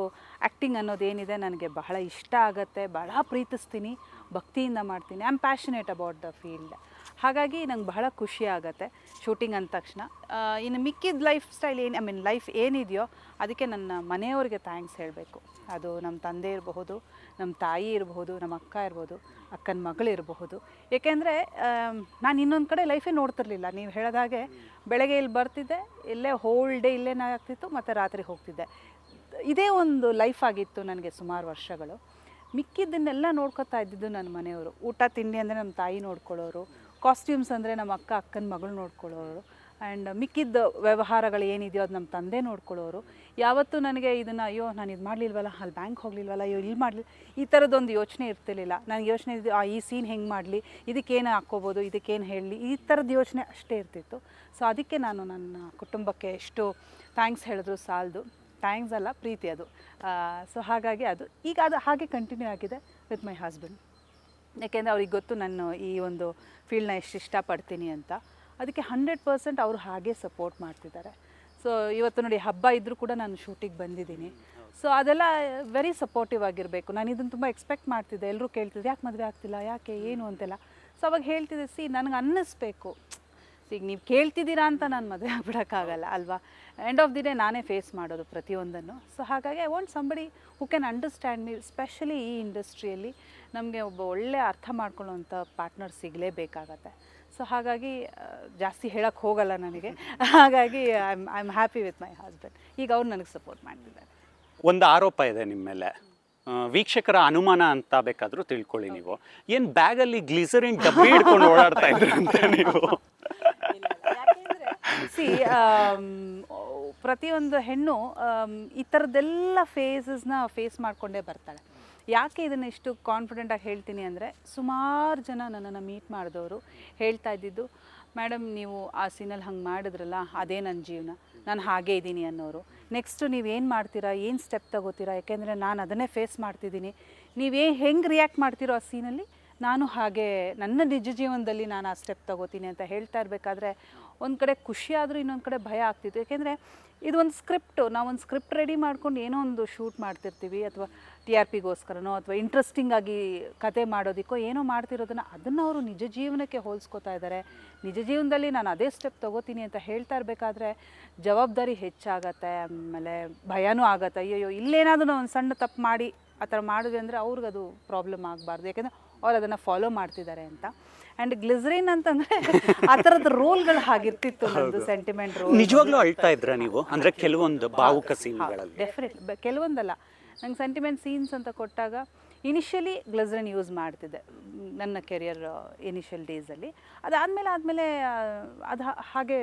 ಆ್ಯಕ್ಟಿಂಗ್ ಅನ್ನೋದೇನಿದೆ ನನಗೆ ಬಹಳ ಇಷ್ಟ ಆಗುತ್ತೆ, ಬಹಳ ಪ್ರೀತಿಸ್ತೀನಿ, ಭಕ್ತಿಯಿಂದ ಮಾಡ್ತೀನಿ. I am passionate about the field ಹಾಗಾಗಿ ನಂಗೆ ಬಹಳ ಖುಷಿ ಆಗುತ್ತೆ ಶೂಟಿಂಗ್ ಅಂದ ತಕ್ಷಣ. ಇನ್ನು ಮಿಕ್ಕಿದ ಲೈಫ್ ಸ್ಟೈಲ್ ಏನು ಐ ಮೀನ್ ಲೈಫ್ ಏನಿದೆಯೋ ಅದಕ್ಕೆ ನನ್ನ ಮನೆಯವ್ರಿಗೆ ಥ್ಯಾಂಕ್ಸ್ ಹೇಳಬೇಕು. ಅದು ನಮ್ಮ ತಂದೆ ಇರಬಹುದು, ನಮ್ಮ ತಾಯಿ ಇರಬಹುದು, ನಮ್ಮ ಅಕ್ಕ ಇರ್ಬೋದು ಅಕ್ಕನ ಮಗಳು ಇರಬಹುದು. ಏಕೆಂದರೆ ನಾನು ಇನ್ನೊಂದು ಕಡೆ ಲೈಫೇ ನೋಡ್ತಿರ್ಲಿಲ್ಲ. ನೀವು ಹೇಳಿದಾಗೆ ಬೆಳಗ್ಗೆ ಇಲ್ಲಿ ಬರ್ತಿದ್ದೆ, ಇಲ್ಲೇ ಹೋಲ್ ಡೇ ಇಲ್ಲೇ ಆಗ್ತಿತ್ತು, ಮತ್ತು ರಾತ್ರಿ ಹೋಗ್ತಿದ್ದೆ. ಇದೇ ಒಂದು ಲೈಫ್ ಆಗಿತ್ತು ನನಗೆ ಸುಮಾರು ವರ್ಷಗಳು. ಮಿಕ್ಕಿದ್ದನ್ನೆಲ್ಲ ನೋಡ್ಕೊತಾ ಇದ್ದಿದ್ದು ನನ್ನ ಮನೆಯವರು. ಊಟ, ತಿಂಡಿ ಅಂದರೆ ನಮ್ಮ ತಾಯಿ ನೋಡ್ಕೊಳ್ಳೋರು. ಕಾಸ್ಟ್ಯೂಮ್ಸ್ ಅಂದರೆ ನಮ್ಮ ಅಕ್ಕ, ಅಕ್ಕನ ಮಗಳು ನೋಡ್ಕೊಳ್ಳೋರು. ಆ್ಯಂಡ್ ಮಿಕ್ಕಿದ್ದ ವ್ಯವಹಾರಗಳು ಏನಿದೆಯೋ ಅದು ನಮ್ಮ ತಂದೆ ನೋಡ್ಕೊಳ್ಳೋರು. ಯಾವತ್ತೂ ನನಗೆ ಇದನ್ನು, ಅಯ್ಯೋ, ನಾನು ಇದು ಮಾಡಲಿಲ್ವಲ್ಲ, ಅಲ್ಲಿ ಬ್ಯಾಂಕ್ ಹೋಗಲಿಲ್ವಲ್ಲ, ಅಯ್ಯೋ, ಇಲ್ಲಿ ಮಾಡಲಿ ಈ ಥರದ್ದೊಂದು ಯೋಚನೆ ಇರ್ತಿರ್ಲಿಲ್ಲ. ನನಗೆ ಯೋಚನೆ ಇದು ಆ, ಈ ಸೀನ್ ಹೆಂಗೆ ಮಾಡಲಿ, ಇದಕ್ಕೇನು ಹಾಕ್ಕೋಬೋದು, ಇದಕ್ಕೇನು ಹೇಳಲಿ ಈ ಥರದ ಯೋಚನೆ ಅಷ್ಟೇ ಇರ್ತಿತ್ತು. ಸೊ ಅದಕ್ಕೆ ನಾನು ನನ್ನ ಕುಟುಂಬಕ್ಕೆ ಎಷ್ಟು ಥ್ಯಾಂಕ್ಸ್ ಹೇಳಿದ್ರು ಸಾಲದು. ಥ್ಯಾಂಕ್ಸ್ ಅಲ್ಲ, ಪ್ರೀತಿ ಅದು. ಸೊ ಹಾಗಾಗಿ ಅದು. ಈಗ ಅದು ಹಾಗೆ ಕಂಟಿನ್ಯೂ ಆಗಿದೆ ವಿತ್ ಮೈ ಹಸ್ಬೆಂಡ್. ಯಾಕೆಂದರೆ ಅವ್ರಿಗೆ ಗೊತ್ತು, ನಾನು ಈ ಒಂದು ಫೀಲ್ಡ್ನ ಎಷ್ಟು ಇಷ್ಟಪಡ್ತೀನಿ ಅಂತ. ಅದಕ್ಕೆ ಹಂಡ್ರೆಡ್ ಪರ್ಸೆಂಟ್ ಅವರು ಹಾಗೆ ಸಪೋರ್ಟ್ ಮಾಡ್ತಿದ್ದಾರೆ. ಸೊ ಇವತ್ತು ನೋಡಿ ಹಬ್ಬ ಇದ್ದರೂ ಕೂಡ ನಾನು ಶೂಟಿಗೆ ಬಂದಿದ್ದೀನಿ. ಸೊ ಅದೆಲ್ಲ ವೆರಿ ಸಪೋರ್ಟಿವ್ ಆಗಿರಬೇಕು. ನಾನು ಇದನ್ನು ತುಂಬ ಎಕ್ಸ್ಪೆಕ್ಟ್ ಮಾಡ್ತಿದ್ದೆ. ಎಲ್ಲರೂ ಕೇಳ್ತಿದ್ದೆ ಯಾಕೆ ಮದುವೆ ಆಗ್ತಿಲ್ಲ? ಯಾಕೆ? ಏನು? ಅಂತೆಲ್ಲ. ಸೊ ಅವಾಗ ಹೇಳ್ತಿದ್ದೆ, ಸಿ, ನನಗೆ ಅನ್ನಿಸ್ಬೇಕು. ಈಗ ನೀವು ಕೇಳ್ತಿದ್ದೀರಾ ಅಂತ ನಾನು ಮದುವೆ ಆಗ್ಬಿಡೋಕ್ಕಾಗಲ್ಲ, ಅಲ್ವಾ? ಎಂಡ್ ಆಫ್ ದಿ ಡೇ ನಾನೇ ಫೇಸ್ ಮಾಡೋದು ಪ್ರತಿಯೊಂದನ್ನು. ಸೊ ಹಾಗಾಗಿ I want somebody who can understand me specially ಈ ಇಂಡಸ್ಟ್ರಿಯಲ್ಲಿ ನಮಗೆ ಒಬ್ಬ ಒಳ್ಳೆ ಅರ್ಥ ಮಾಡ್ಕೊಳ್ಳೋವಂಥ ಪಾರ್ಟ್ನರ್ ಸಿಗಲೇಬೇಕಾಗತ್ತೆ. ಸೊ ಹಾಗಾಗಿ ಜಾಸ್ತಿ ಹೇಳಕ್ಕೆ ಹೋಗಲ್ಲ ನನಗೆ. ಹಾಗಾಗಿ I am I am happy with my husband ಈಗ ಅವ್ರು ನನಗೆ ಸಪೋರ್ಟ್ ಮಾಡ್ತಿದ್ದಾರೆ. ಒಂದು ಆರೋಪ ಇದೆ ನಿಮ್ಮ ಮೇಲೆ. ಆ, ವೀಕ್ಷಕರ ಅನುಮಾನ ಅಂತ ಬೇಕಾದರೂ ತಿಳ್ಕೊಳ್ಳಿ ನೀವು. ಏನು ಬ್ಯಾಗಲ್ಲಿ ಗ್ಲಿಸರಿನ್ ಡಬ್ಬಿ ಹಿಡ್ಕೊಂಡು ಓಡಾಡ್ತಾ ಇದ್ರಿ ಅಂತ ನೀವು? ಸಿ ಪ್ರತಿಯೊಂದು ಹೆಣ್ಣು ಆಮ್, ಈ ಥರದ್ದೆಲ್ಲ ಫೇಸಸ್ನ ಫೇಸ್ ಮಾಡಿಕೊಂಡೇ ಬರ್ತಾಳೆ. ಯಾಕೆ ಇದನ್ನು ಇಷ್ಟು ಕಾನ್ಫಿಡೆಂಟಾಗಿ ಹೇಳ್ತೀನಿ ಅಂದರೆ ಸುಮಾರು ಜನ ನನ್ನನ್ನು ಮೀಟ್ ಮಾಡಿದವರು ಹೇಳ್ತಾ ಇದ್ದಿದ್ದು ಮೇಡಮ್ ನೀವು ಆ ಸೀನಲ್ಲಿ ಹಂಗೆ ಮಾಡಿದ್ರಲ್ಲ, ಅದೇ ನನ್ನ ಜೀವನ, ನಾನು ಹಾಗೇ ಇದ್ದೀನಿ ಅನ್ನೋರು. ನೆಕ್ಸ್ಟು ನೀವೇನು ಮಾಡ್ತೀರಾ, ಏನು ಸ್ಟೆಪ್ ತಗೋತೀರಾ? ಯಾಕೆಂದರೆ ನಾನು ಅದನ್ನೇ ಫೇಸ್ ಮಾಡ್ತಿದ್ದೀನಿ. ನೀವೇ ಹೆಂಗೆ ರಿಯಾಕ್ಟ್ ಮಾಡ್ತೀರೋ ಆ ಸೀನಲ್ಲಿ ನಾನು ಹಾಗೆ ನನ್ನ ನಿಜ ಜೀವನದಲ್ಲಿ ನಾನು ಆ ಸ್ಟೆಪ್ ತಗೋತೀನಿ ಅಂತ ಹೇಳ್ತಾ ಇರಬೇಕಾದ್ರೆ ಒಂದು ಕಡೆ ಖುಷಿಯಾದರೂ ಇನ್ನೊಂದು ಕಡೆ ಭಯ ಆಗ್ತಿತ್ತು. ಯಾಕೆಂದರೆ ಇದು ಒಂದು ಸ್ಕ್ರಿಪ್ಟು ನಾವೊಂದು ಸ್ಕ್ರಿಪ್ಟ್ ರೆಡಿ ಮಾಡ್ಕೊಂಡು ಏನೋ ಒಂದು ಶೂಟ್ ಮಾಡ್ತಿರ್ತೀವಿ ಅಥವಾ ಟಿ ಆರ್ ಪಿಗೋಸ್ಕರನೋ ಅಥವಾ ಇಂಟ್ರೆಸ್ಟಿಂಗ್ ಆಗಿ ಕತೆ ಮಾಡೋದಕ್ಕೋ ಏನೋ ಮಾಡ್ತಿರೋದನ್ನ ಅದನ್ನು ಅವರು ನಿಜ ಜೀವನಕ್ಕೆ ಹೋಲಿಸ್ಕೊತಾ ಇದ್ದಾರೆ ನಿಜ ಜೀವನದಲ್ಲಿ ನಾನು ಅದೇ ಸ್ಟೆಪ್ ತಗೋತೀನಿ ಅಂತ ಹೇಳ್ತಾ ಇರಬೇಕಾದ್ರೆ ಜವಾಬ್ದಾರಿ ಹೆಚ್ಚಾಗತ್ತೆ ಆಮೇಲೆ ಭಯನೂ ಆಗತ್ತೆ. ಅಯ್ಯೋ ಇಲ್ಲೇನಾದರೂ ನಾವು ಒಂದು ಸಣ್ಣ ತಪ್ಪು ಮಾಡಿ ಆ ಥರ ಮಾಡಿದ್ವಿ ಅಂದರೆ ಅವ್ರಿಗದು ಪ್ರಾಬ್ಲಮ್ ಆಗಬಾರ್ದು. ಯಾಕೆಂದರೆ ಅವ್ರು ಅದನ್ನು ಫಾಲೋ ಮಾಡ್ತಿದ್ದಾರೆ ಅಂತ. ಆ್ಯಂಡ್ ಗ್ಲಿಸರಿನ್ ಅಂತಂದರೆ ಆ ಥರದ ರೋಲ್ಗಳು ಹಾಗಿರ್ತಿತ್ತು ನಮ್ಮದು ಸೆಂಟಿಮೆಂಟ್ ರೋಲ್. ನಿಜವಾಗ್ಲೂ ಅಳ್ತಾ ಇದ್ರ ನೀವು? ಅಂದರೆ ಕೆಲವೊಂದು ಭಾವುಕ ಸೀನ್ಗಳಲ್ಲಿ ಡೆಫಿನೆಟ್ಲಿ ಕೆಲವೊಂದಲ್ಲ. ನಂಗೆ ಸೆಂಟಿಮೆಂಟ್ ಸೀನ್ಸ್ ಅಂತ ಕೊಟ್ಟಾಗ ಇನಿಷಿಯಲಿ ಗ್ಲಸ್ರನ್ ಯೂಸ್ ಮಾಡ್ತಿದ್ದೆ, ನನ್ನ ಕೆರಿಯರ್ ಇನಿಷಿಯಲ್ ಡೇಸಲ್ಲಿ ಅದಾದಮೇಲೆ ಆದಮೇಲೆ ಅದು ಹಾಗೆ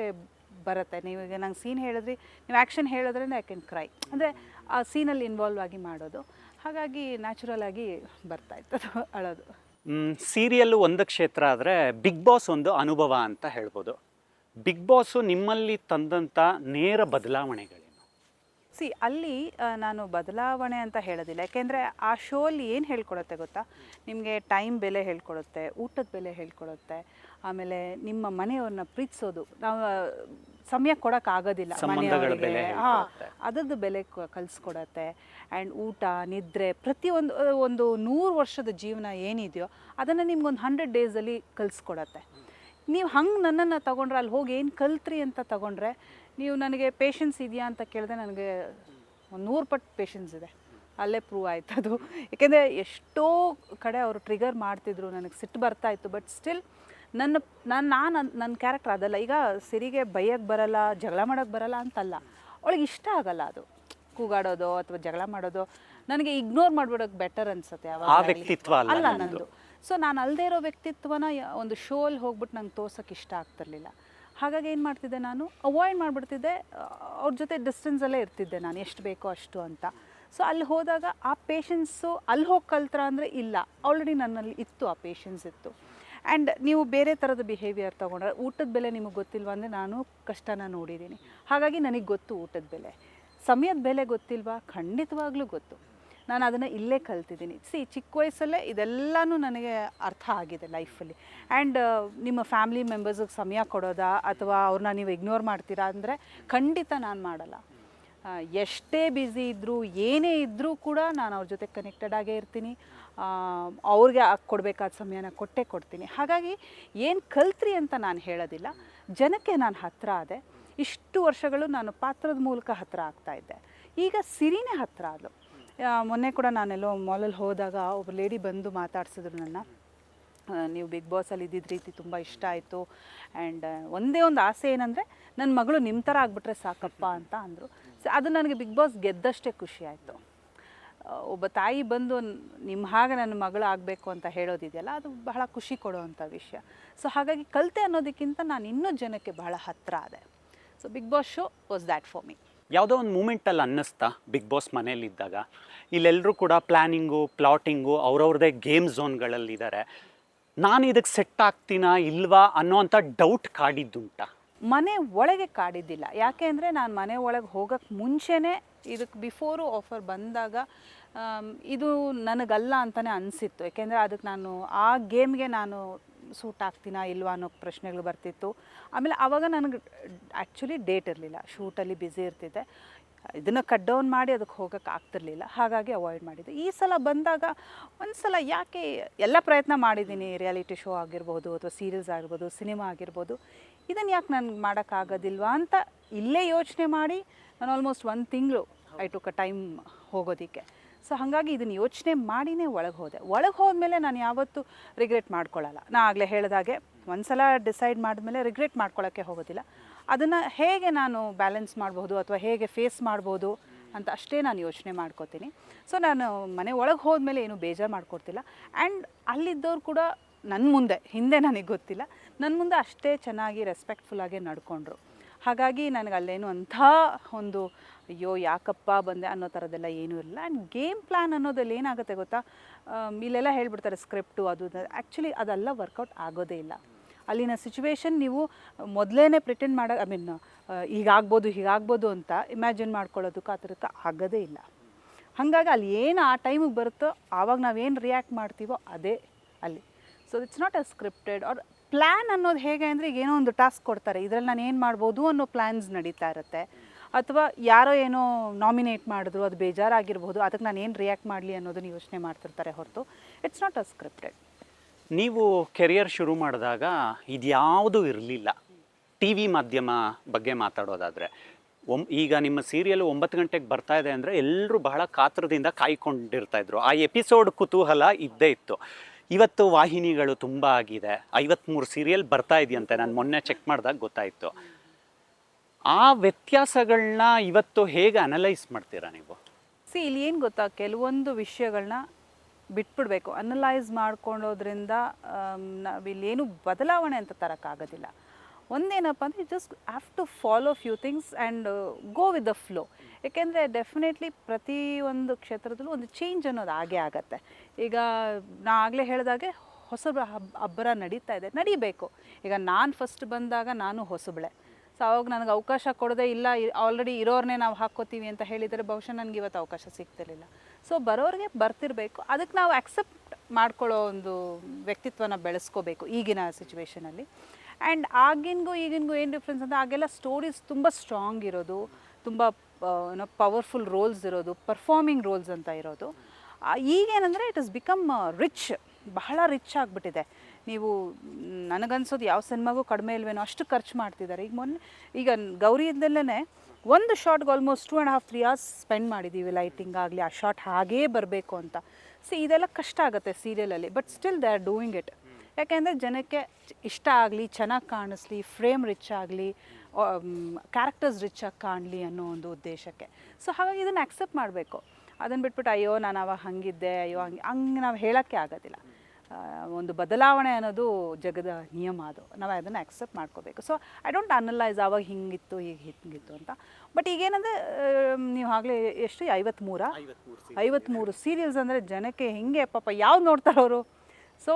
ಬರುತ್ತೆ. ನೀವು ಈಗ ನಂಗೆ ಸೀನ್ ಹೇಳಿದ್ರಿ, ನೀವು ಆ್ಯಕ್ಷನ್ ಹೇಳಿದ್ರೆ ಐ ಕ್ಯಾನ್ ಕ್ರೈ ಅಂದರೆ ಆ ಸೀನಲ್ಲಿ ಇನ್ವಾಲ್ವ್ ಆಗಿ ಮಾಡೋದು. ಹಾಗಾಗಿ ನ್ಯಾಚುರಲ್ ಆಗಿ ಬರ್ತಾ ಇತ್ತು ಅಳೋದು. ಸೀರಿಯಲ್ಲು ಒಂದು ಕ್ಷೇತ್ರ ಆದರೆ ಬಿಗ್ ಬಾಸ್ ಒಂದು ಅನುಭವ ಅಂತ ಹೇಳ್ಬೋದು. ಬಿಗ್ ಬಾಸು ನಿಮ್ಮಲ್ಲಿ ತಂದಂಥ ನೇರ ಬದಲಾವಣೆಗಳೇನು ಸಿ ಅಲ್ಲಿ ನಾನು ಬದಲಾವಣೆ ಅಂತ ಹೇಳೋದಿಲ್ಲ. ಯಾಕೆಂದರೆ ಆ ಶೋಲಿ ಏನು ಹೇಳ್ಕೊಡುತ್ತೆ ಗೊತ್ತಾ? ನಿಮಗೆ ಟೈಮ್ ಬೆಲೆ ಹೇಳ್ಕೊಡುತ್ತೆ ಊಟದ ಬೆಲೆ ಹೇಳ್ಕೊಡುತ್ತೆ ಆಮೇಲೆ ನಿಮ್ಮ ಮನೆಯವ್ರನ್ನ ಪ್ರೀತಿಸೋದು. ನಾವು ಸಮಯ ಕೊಡೋಕ್ಕಾಗೋದಿಲ್ಲ ಮನೆಯವರಿಗೆ. ಹಾಂ ಅದರದ್ದು ಬೆಲೆ ಕಲಿಸ್ಕೊಡತ್ತೆ. ಆ್ಯಂಡ್ ಊಟ ನಿದ್ರೆ ಪ್ರತಿಯೊಂದು ಒಂದು ನೂರು ವರ್ಷದ ಜೀವನ ಏನಿದೆಯೋ ಅದನ್ನು ನಿಮ್ಗೊಂದು ಹಂಡ್ರೆಡ್ ಡೇಸಲ್ಲಿ ಕಲಿಸ್ಕೊಡತ್ತೆ. ನೀವು ಹಂಗೆ ನನ್ನನ್ನು ತಗೊಂಡ್ರೆ ಅಲ್ಲಿ ಹೋಗಿ ಏನು ಕಲ್ತ್ರಿ ಅಂತ ತಗೊಂಡ್ರೆ ನೀವು ನನಗೆ ಪೇಷನ್ಸ್ ಇದೆಯಾ ಅಂತ ಕೇಳಿದೆ ನನಗೆ ಒಂದು ನೂರು ಪಟ್ಟು ಪೇಷನ್ಸ್ ಇದೆ. ಅಲ್ಲೇ ಪ್ರೂವ್ ಆಯ್ತು ಅದು. ಏಕೆಂದರೆ ಎಷ್ಟೋ ಕಡೆ ಅವರು ಟ್ರಿಗರ್ ಮಾಡ್ತಿದ್ರು ನನಗೆ ಸಿಟ್ಟು ಬರ್ತಾ ಇತ್ತು ಬಟ್ ಸ್ಟಿಲ್ ನನ್ನ ನಾನು ನಾನು ನನ್ನ ಕ್ಯಾರೆಕ್ಟರ್ ಅದಲ್ಲ. ಈಗ ಸಿರಿಗೆ ಬೈಯಕ್ಕೆ ಬರಲ್ಲ ಜಗಳ ಮಾಡೋಕ್ಕೆ ಬರಲ್ಲ ಅಂತಲ್ಲ. ಅವಳಿಗೆ ಇಷ್ಟ ಆಗಲ್ಲ ಅದು. ಕೂಗಾಡೋದು ಅಥವಾ ಜಗಳ ಮಾಡೋದು. ನನಗೆ ಇಗ್ನೋರ್ ಮಾಡ್ಬಿಡೋಕೆ ಬೆಟರ್ ಅನ್ಸುತ್ತೆ ಆ ವ್ಯಕ್ತಿತ್ವ ಅಲ್ಲ ನನ್ನದು ನಂದು. ಸೊ ನಾನು ಅಲ್ಲದೆ ಇರೋ ವ್ಯಕ್ತಿತ್ವನ ಒಂದು ಶೋಲ್ಲಿ ಹೋಗ್ಬಿಟ್ಟು ನಂಗೆ ತೋರ್ಸೋಕೆ ಇಷ್ಟ ಆಗ್ತಿರ್ಲಿಲ್ಲ. ಹಾಗಾಗಿ ಏನು ಮಾಡ್ತಿದ್ದೆ ನಾನು? ಅವಾಯ್ಡ್ ಮಾಡಿಬಿಡ್ತಿದ್ದೆ. ಅವ್ರ ಜೊತೆ ಡಿಸ್ಟೆನ್ಸಲ್ಲೇ ಇರ್ತಿದ್ದೆ ನಾನು. ಎಷ್ಟು ಬೇಕೋ ಅಷ್ಟು ಅಂತ. ಸೊ ಅಲ್ಲಿ ಹೋದಾಗ ಆ ಪೇಷನ್ಸು ಅಲ್ಲಿ ಹೋಗಿ ಕಲ್ತ್ರ ಅಂದರೆ ಇಲ್ಲ. ಆಲ್ರೆಡಿ ನನ್ನಲ್ಲಿ ಇತ್ತು ಆ ಪೇಷನ್ಸ್ ಇತ್ತು. ಆ್ಯಂಡ್ ನೀವು ಬೇರೆ ಥರದ ಬಿಹೇವಿಯರ್ ತೊಗೊಂಡ್ರೆ ಊಟದ ಬೆಲೆ ನಿಮಗೆ ಗೊತ್ತಿಲ್ವಾ ಅಂದರೆ ನಾನು ಕಷ್ಟನ ನೋಡಿದ್ದೀನಿ ಹಾಗಾಗಿ ನನಗೆ ಗೊತ್ತು ಊಟದ ಬೆಲೆ. ಸಮಯದ ಬೆಲೆ ಗೊತ್ತಿಲ್ವಾ? ಖಂಡಿತವಾಗ್ಲೂ ಗೊತ್ತು. ನಾನು ಅದನ್ನು ಇಲ್ಲೇ ಕಲ್ತಿದ್ದೀನಿ. ಸಿ ಚಿಕ್ಕ ವಯಸ್ಸಲ್ಲೇ ಇದೆಲ್ಲನೂ ನನಗೆ ಅರ್ಥ ಆಗಿದೆ ಲೈಫಲ್ಲಿ. ಆ್ಯಂಡ್ ನಿಮ್ಮ ಫ್ಯಾಮಿಲಿ ಮೆಂಬರ್ಸಿಗೆ ಸಮಯ ಕೊಡೋದಾ ಅಥವಾ ಅವ್ರನ್ನ ನೀವು ಇಗ್ನೋರ್ ಮಾಡ್ತೀರಾ ಅಂದರೆ ಖಂಡಿತ ನಾನು ಮಾಡಲ್ಲ. ಎಷ್ಟೇ ಬ್ಯುಸಿ ಇದ್ದರೂ ಏನೇ ಇದ್ದರೂ ಕೂಡ ನಾನು ಅವ್ರ ಜೊತೆ ಕನೆಕ್ಟೆಡ್ ಆಗೇ ಇರ್ತೀನಿ. ಅವ್ರಿಗೆ ಕೊಡಬೇಕಾದ ಸಮಯನ ಕೊಟ್ಟೇ ಕೊಡ್ತೀನಿ. ಹಾಗಾಗಿ ಏನು ಕಲ್ತ್ರಿ ಅಂತ ನಾನು ಹೇಳೋದಿಲ್ಲ. ಜನಕ್ಕೆ ನಾನು ಹತ್ತಿರ ಆದೆ. ಇಷ್ಟು ವರ್ಷಗಳು ನಾನು ಪಾತ್ರದ ಮೂಲಕ ಹತ್ತಿರ ಆಗ್ತಾ ಇದ್ದೆ. ಈಗ ಸಿರಿನೇ ಹತ್ತಿರ ಆದಳು ಮೊನ್ನೆ ಕೂಡ ನಾನೆಲ್ಲೋ ಮಾಲಲ್ಲಿ ಹೋದಾಗ ಒಬ್ಬ ಲೇಡಿ ಬಂದು ಮಾತಾಡ್ಸಿದ್ರು ನನ್ನ. ನೀವು ಬಿಗ್ ಬಾಸಲ್ಲಿ ಇದ್ದಿದ್ದ ರೀತಿ ತುಂಬ ಇಷ್ಟ ಆಯಿತು. ಆ್ಯಂಡ್ ಒಂದೇ ಒಂದು ಆಸೆ ಏನಂದರೆ ನನ್ನ ಮಗಳು ನಿಮ್ಮ ಥರ ಆಗಿಬಿಟ್ರೆ ಸಾಕಪ್ಪ ಅಂತ ಅಂದರು. ಸೊ ಅದು ನನಗೆ ಬಿಗ್ ಬಾಸ್ ಗೆದ್ದಷ್ಟೇ ಖುಷಿ ಆಯಿತು. ಒಬ್ಬ ತಾಯಿ ಬಂದು ನಿಮ್ಮ ಹಾಗೆ ನನ್ನ ಮಗಳು ಆಗಬೇಕು ಅಂತ ಹೇಳೋದಿದೆಯಲ್ಲ, ಅದು ಬಹಳ ಖುಷಿ ಕೊಡುವಂಥ ವಿಷಯ. ಸೊ ಹಾಗಾಗಿ ಕಲಿತೆ ಅನ್ನೋದಕ್ಕಿಂತ ನಾನು ಇನ್ನೂ ಜನಕ್ಕೆ ಬಹಳ ಹತ್ತಿರ ಆದೆ. So big boss show was that for me ಯಾವುದೋ ಒಂದು ಮೂಮೆಂಟಲ್ಲಿ ಅನ್ನಿಸ್ತಾ ಬಿಗ್ ಬಾಸ್ ಮನೇಲಿದ್ದಾಗ ಇಲ್ಲೆಲ್ಲರೂ ಕೂಡ ಪ್ಲ್ಯಾನಿಂಗು ಪ್ಲಾಟಿಂಗು ಅವ್ರವ್ರದ್ದೇ ಗೇಮ್ ಝೋನ್ಗಳಲ್ಲಿದ್ದಾರೆ. ನಾನು ಇದಕ್ಕೆ ಸೆಟ್ ಆಗ್ತೀನಾ ಇಲ್ವಾ ಅನ್ನೋವಂಥ ಡೌಟ್ ಕಾಡಿದ್ದುಂಟ. ಮನೆ ಒಳಗೆ ಕಾಡಿದ್ದಿಲ್ಲ. ಯಾಕೆ ಅಂದರೆ ನಾನು ಮನೆ ಒಳಗೆ ಹೋಗೋಕ್ಕೆ ಮುಂಚೆನೇ ಇದಕ್ಕೆ ಬಿಫೋರು ಆಫರ್ ಬಂದಾಗ ಇದು ನನಗಲ್ಲ ಅಂತಲೇ ಅನಿಸಿತ್ತು. ಯಾಕೆಂದರೆ ಅದಕ್ಕೆ ನಾನು ಆ ಗೇಮ್ಗೆ ನಾನು ಸೂಟ್ ಆಗ್ತೀನಾ ಇಲ್ವಾ ಅನ್ನೋ ಪ್ರಶ್ನೆಗಳು ಬರ್ತಿತ್ತು. ಆಮೇಲೆ ಆವಾಗ ನನಗೆ ಆ್ಯಕ್ಚುಲಿ ಡೇಟ್ ಇರಲಿಲ್ಲ. ಶೂಟಲ್ಲಿ ಬ್ಯುಸಿ ಇರ್ತಿದ್ದೆ. ಇದನ್ನು ಕಟ್ ಡೌನ್ ಮಾಡಿ ಅದಕ್ಕೆ ಹೋಗೋಕ್ಕೆ ಆಗ್ತಿರ್ಲಿಲ್ಲ. ಹಾಗಾಗಿ ಅವಾಯ್ಡ್ ಮಾಡಿದ್ದೆ. ಈ ಸಲ ಬಂದಾಗ ಒಂದು ಸಲ ಯಾಕೆ ಎಲ್ಲ ಪ್ರಯತ್ನ ಮಾಡಿದ್ದೀನಿ. ರಿಯಾಲಿಟಿ ಶೋ ಆಗಿರ್ಬೋದು ಅಥವಾ ಸೀರಿಯಲ್ಸ್ ಆಗಿರ್ಬೋದು ಸಿನಿಮಾ ಆಗಿರ್ಬೋದು. ಇದನ್ನು ಯಾಕೆ ನನಗೆ ಮಾಡೋಕ್ಕಾಗೋದಿಲ್ವಾ ಅಂತ ಇಲ್ಲೇ ಯೋಚನೆ ಮಾಡಿ ನಾನು ಆಲ್ಮೋಸ್ಟ್ ಒಂದು ತಿಂಗಳು ಐ ಟುಕ್ ಅ ಟೈಮ್ ಹೋಗೋದಕ್ಕೆ. ಸೊ ಹಾಗಾಗಿ ಇದನ್ನು ಯೋಚನೆ ಮಾಡಿನೇ ಒಳಗೆ ಹೋದೆ. ಒಳಗೆ ಹೋದ್ಮೇಲೆ ನಾನು ಯಾವತ್ತೂ ರಿಗ್ರೆಟ್ ಮಾಡ್ಕೊಳ್ಳಲ್ಲ ನಾ ಆಗಲೇ ಹೇಳಿದಾಗೆ ಒಂದು ಸಲ ಡಿಸೈಡ್ ಮಾಡಿದ್ಮೇಲೆ ರಿಗ್ರೆಟ್ ಮಾಡ್ಕೊಳ್ಳೋಕ್ಕೆ ಹೋಗೋದಿಲ್ಲ. ಅದನ್ನು ಹೇಗೆ ನಾನು ಬ್ಯಾಲೆನ್ಸ್ ಮಾಡ್ಬೋದು ಅಥವಾ ಹೇಗೆ ಫೇಸ್ ಮಾಡ್ಬೋದು ಅಂತ ಅಷ್ಟೇ ನಾನು ಯೋಚನೆ ಮಾಡ್ಕೋತೀನಿ. ಸೊ ನಾನು ಮನೆ ಒಳಗೆ ಹೋದ್ಮೇಲೆ ಏನು ಬೇಜಾರು ಮಾಡ್ಕೊಡ್ತಿಲ್ಲ. ಆ್ಯಂಡ್ ಅಲ್ಲಿದ್ದವ್ರು ಕೂಡ ನನ್ನ ಮುಂದೆ, ಹಿಂದೆ ನನಗೆ ಗೊತ್ತಿಲ್ಲ. ನನ್ನ ಮುಂದೆ ಅಷ್ಟೇ ಚೆನ್ನಾಗಿ ರೆಸ್ಪೆಕ್ಟ್ಫುಲ್ಲಾಗಿ ನಡ್ಕೊಂಡ್ರು. ಹಾಗಾಗಿ ನನಗೆ ಅಲ್ಲೇನು ಅಂಥ ಒಂದು ಅಯ್ಯೋ, ಯಾಕಪ್ಪ ಬಂದೆ ಅನ್ನೋ ಥರದ್ದೆಲ್ಲ ಏನೂ ಇರಲಿಲ್ಲ. ಆ್ಯಂಡ್ ಗೇಮ್ ಪ್ಲ್ಯಾನ್ ಅನ್ನೋದಲ್ಲಿ ಏನಾಗುತ್ತೆ ಗೊತ್ತಾ? ಇಲ್ಲೆಲ್ಲ ಹೇಳ್ಬಿಡ್ತಾರೆ ಸ್ಕ್ರಿಪ್ಟು ಅದು ಆ್ಯಕ್ಚುಲಿ ಅದೆಲ್ಲ ವರ್ಕೌಟ್ ಆಗೋದೇ ಇಲ್ಲ. ಅಲ್ಲಿನ ಸಿಚುವೇಶನ್ ನೀವು ಮೊದಲೇ ಪ್ರಿಟೆಂಡ್ ಮಾಡೋ ಐ ಮೀನ್ ಹೀಗಾಗ್ಬೋದು ಹೀಗಾಗ್ಬೋದು ಅಂತ ಇಮ್ಯಾಜಿನ್ ಮಾಡ್ಕೊಳ್ಳೋದಕ್ಕೆ ಆ ಥರಕ್ಕೆ ಆಗೋದೇ ಇಲ್ಲ. ಹಾಗಾಗಿ ಅಲ್ಲಿ ಏನು ಆ ಟೈಮಿಗೆ ಬರುತ್ತೋ ಆವಾಗ ನಾವೇನು ರಿಯಾಕ್ಟ್ ಮಾಡ್ತೀವೋ ಅದೇ ಅಲ್ಲಿ. So it's not a scripted or plan ಅನ್ನೋದು ಹೇಗೆ ಅಂದರೆ ಏನೋ ಒಂದು ಟಾಸ್ಕ್ ಕೊಡ್ತಾರೆ. ಇದರಲ್ಲಿ ನಾನು ಏನು ಮಾಡ್ಬೋದು ಅನ್ನೋ ಪ್ಲ್ಯಾನ್ಸ್ ನಡೀತಾ ಇರುತ್ತೆ. ಅಥವಾ ಯಾರೋ ಏನೋ ನಾಮಿನೇಟ್ ಮಾಡಿದ್ರು, ಅದು ಬೇಜಾರಾಗಿರ್ಬೋದು ಅದಕ್ಕೆ ನಾನು ಏನು ರಿಯಾಕ್ಟ್ ಮಾಡಲಿ ಅನ್ನೋದನ್ನ ಯೋಚನೆ ಮಾಡ್ತಿರ್ತಾರೆ ಹೊರತು. ಇಟ್ಸ್ ನಾಟ್ ಅ ಸ್ಕ್ರಿಪ್ಟೆಡ್ ನೀವು ಕೆರಿಯರ್ ಶುರು ಮಾಡಿದಾಗ ಇದ್ಯಾವುದೂ ಇರಲಿಲ್ಲ. ಟಿ ವಿ ಮಾಧ್ಯಮ ಬಗ್ಗೆ ಮಾತಾಡೋದಾದರೆ. ಒಮ್ ಈಗ ನಿಮ್ಮ ಸೀರಿಯಲ್ ಒಂಬತ್ತು ಗಂಟೆಗೆ ಬರ್ತಾ ಇದೆ ಅಂದರೆ ಎಲ್ಲರೂ ಬಹಳ ಕಾತರದಿಂದ ಕಾಯ್ಕೊಂಡಿರ್ತಾ ಇದ್ರು. ಆ ಎಪಿಸೋಡ್ ಕುತೂಹಲ ಇದ್ದೇ ಇತ್ತು. ಇವತ್ತು ವಾಹಿನಿಗಳು ತುಂಬ ಆಗಿದೆ. ಐವತ್ತ್ಮೂರು ಸೀರಿಯಲ್ ಬರ್ತಾ ಇದೆಯಂತೆ. ನಾನು ಮೊನ್ನೆ ಚೆಕ್ ಮಾಡಿದಾಗ ಗೊತ್ತಾಯಿತು. ಆ ವ್ಯತ್ಯಾಸಗಳನ್ನ ಇವತ್ತು ಹೇಗೆ ಅನಲೈಸ್ ಮಾಡ್ತೀರಾ ನೀವು? ಸಿ ಇಲ್ಲಿ ಏನು ಗೊತ್ತಾ, ಕೆಲವೊಂದು ವಿಷಯಗಳನ್ನ ಬಿಟ್ಬಿಡ್ಬೇಕು. ಅನಲೈಸ್ ಮಾಡ್ಕೊಳ್ಳೋದ್ರಿಂದ ನಾವಿಲ್ಲೇನು ಬದಲಾವಣೆ ಅಂತ ತರೋಕ್ಕಾಗೋದಿಲ್ಲ ಒಂದೇನಪ್ಪ ಅಂದರೆ just have to follow few things and go with the flow ಏಕೆಂದರೆ ಡೆಫಿನೆಟ್ಲಿ ಒಂದು ಕ್ಷೇತ್ರದಲ್ಲೂ ಒಂದು ಚೇಂಜ್ ಅನ್ನೋದು ಆಗೇ ಆಗತ್ತೆ. ಈಗ ನಾ ಆಗಲೇ ಹೇಳಿದಾಗೆ ಹೊಸಬ ಹಬ್ ಅಬ್ಬರ ನಡೀತಾ ಇದೆ. ನಡಿಬೇಕು. ಈಗ ನಾನು ಫಸ್ಟ್ ಬಂದಾಗ ನಾನು ಹೊಸಬಳೆ. ಸೊ ಅವಾಗ ನನಗೆ ಅವಕಾಶ ಕೊಡದೆ ಇಲ್ಲ ಆಲ್ರೆಡಿ ಇರೋರ್ನೇ ನಾವು ಹಾಕ್ಕೋತೀವಿ ಅಂತ ಹೇಳಿದರೆ ಬಹುಶಃ ನನಗೆ ಇವತ್ತು ಅವಕಾಶ ಸಿಗ್ತಿರ್ಲಿಲ್ಲ. ಸೊ ಬರೋರಿಗೆ ಬರ್ತಿರಬೇಕು, ಅದಕ್ಕೆ ನಾವು ಅಕ್ಸೆಪ್ಟ್ ಮಾಡ್ಕೊಳ್ಳೋ ಒಂದು ವ್ಯಕ್ತಿತ್ವನ ಬೆಳೆಸ್ಕೋಬೇಕು ಈಗಿನ ಸಿಚುವೇಷನಲ್ಲಿ ಆ್ಯಂಡ್ ಆಗಿನಗೂ ಈಗಿನಗೂ ಏನು ಡಿಫ್ರೆನ್ಸ್ ಅಂದರೆ ಆಗೆಲ್ಲ ಸ್ಟೋರೀಸ್ ತುಂಬ ಸ್ಟ್ರಾಂಗ್ ಇರೋದು, ತುಂಬ ಏನೋ ಪವರ್ಫುಲ್ ರೋಲ್ಸ್ ಇರೋದು ಪರ್ಫಾರ್ಮಿಂಗ್ ರೋಲ್ಸ್ ಅಂತ ಇರೋದು. ಈಗ ಈಗೇನಂದರೆ ಇಟ್ ಇಸ್ ಬಿಕಮ್ ರಿಚ್ ಬಹಳ ರಿಚ್ ಆಗಿಬಿಟ್ಟಿದೆ. ನೀವು, ನನಗನ್ಸೋದು ಯಾವ ಸಿನಿಮಾಗೂ ಕಡಿಮೆ ಇಲ್ವೇನೋ ಅಷ್ಟು ಖರ್ಚು ಮಾಡ್ತಿದ್ದಾರೆ. ಈಗ ಮೊನ್ನೆ, ಈಗ ಗೌರಿಯಿಂದಲೇ ಒಂದು ಶಾರ್ಟ್ಗೆ almost two and half three hours spend ಮಾಡಿದ್ದೀವಿ ಲೈಟಿಂಗ್ ಆಗಲಿ, ಆ ಶಾರ್ಟ್ ಹಾಗೇ ಬರಬೇಕು ಅಂತ. ಸೊ ಇದೆಲ್ಲ ಕಷ್ಟ ಆಗುತ್ತೆ ಸೀರಿಯಲಲ್ಲಿ but still they are doing it ಯಾಕೆಂದರೆ ಜನಕ್ಕೆ ಇಷ್ಟ ಆಗಲಿ, ಚೆನ್ನಾಗಿ ಕಾಣಿಸ್ಲಿ ಫ್ರೇಮ್ ರಿಚ್ ಆಗಲಿ ಕ್ಯಾರೆಕ್ಟರ್ಸ್ ರಿಚ್ ಆಗಿ ಕಾಣಲಿ ಅನ್ನೋ ಒಂದು ಉದ್ದೇಶಕ್ಕೆ. ಸೊ ಹಾಗಾಗಿ ಇದನ್ನು ಅಕ್ಸೆಪ್ಟ್ ಮಾಡಬೇಕು. ಅದನ್ನು ಬಿಟ್ಬಿಟ್ಟು, ಅಯ್ಯೋ, ನಾನು ಅವಾಗ ಹಾಗಿದ್ದೆ, ಅಯ್ಯೋ, ಹಂಗೆ ಹಂಗೆ ನಾವು ಹೇಳೋಕ್ಕೆ ಆಗೋದಿಲ್ಲ. ಒಂದು ಬದಲಾವಣೆ ಅನ್ನೋದು ಜಗದ ನಿಯಮ ಅದು. ನಾವು ಅದನ್ನು ಆಕ್ಸೆಪ್ಟ್ ಮಾಡ್ಕೋಬೇಕು. ಸೊ ಐ ಡೋಂಟ್ ಅನಲೈಸ್ ಆವಾಗ ಹಿಂಗಿತ್ತು ಈಗ ಹಿಂಗಿತ್ತು ಅಂತ. ಬಟ್ ಈಗೇನಂದರೆ ನೀವು ಆಗಲೇ ಎಷ್ಟು? ಐವತ್ತ್ಮೂರ ಐವತ್ತ್ಮೂರು ಸೀರಿಯಲ್ಸ್ ಅಂದರೆ ಜನಕ್ಕೆ ಹೇಗೆ ಪಾಪ ಯಾವ್ದು ನೋಡ್ತಾರವರು ಸೊ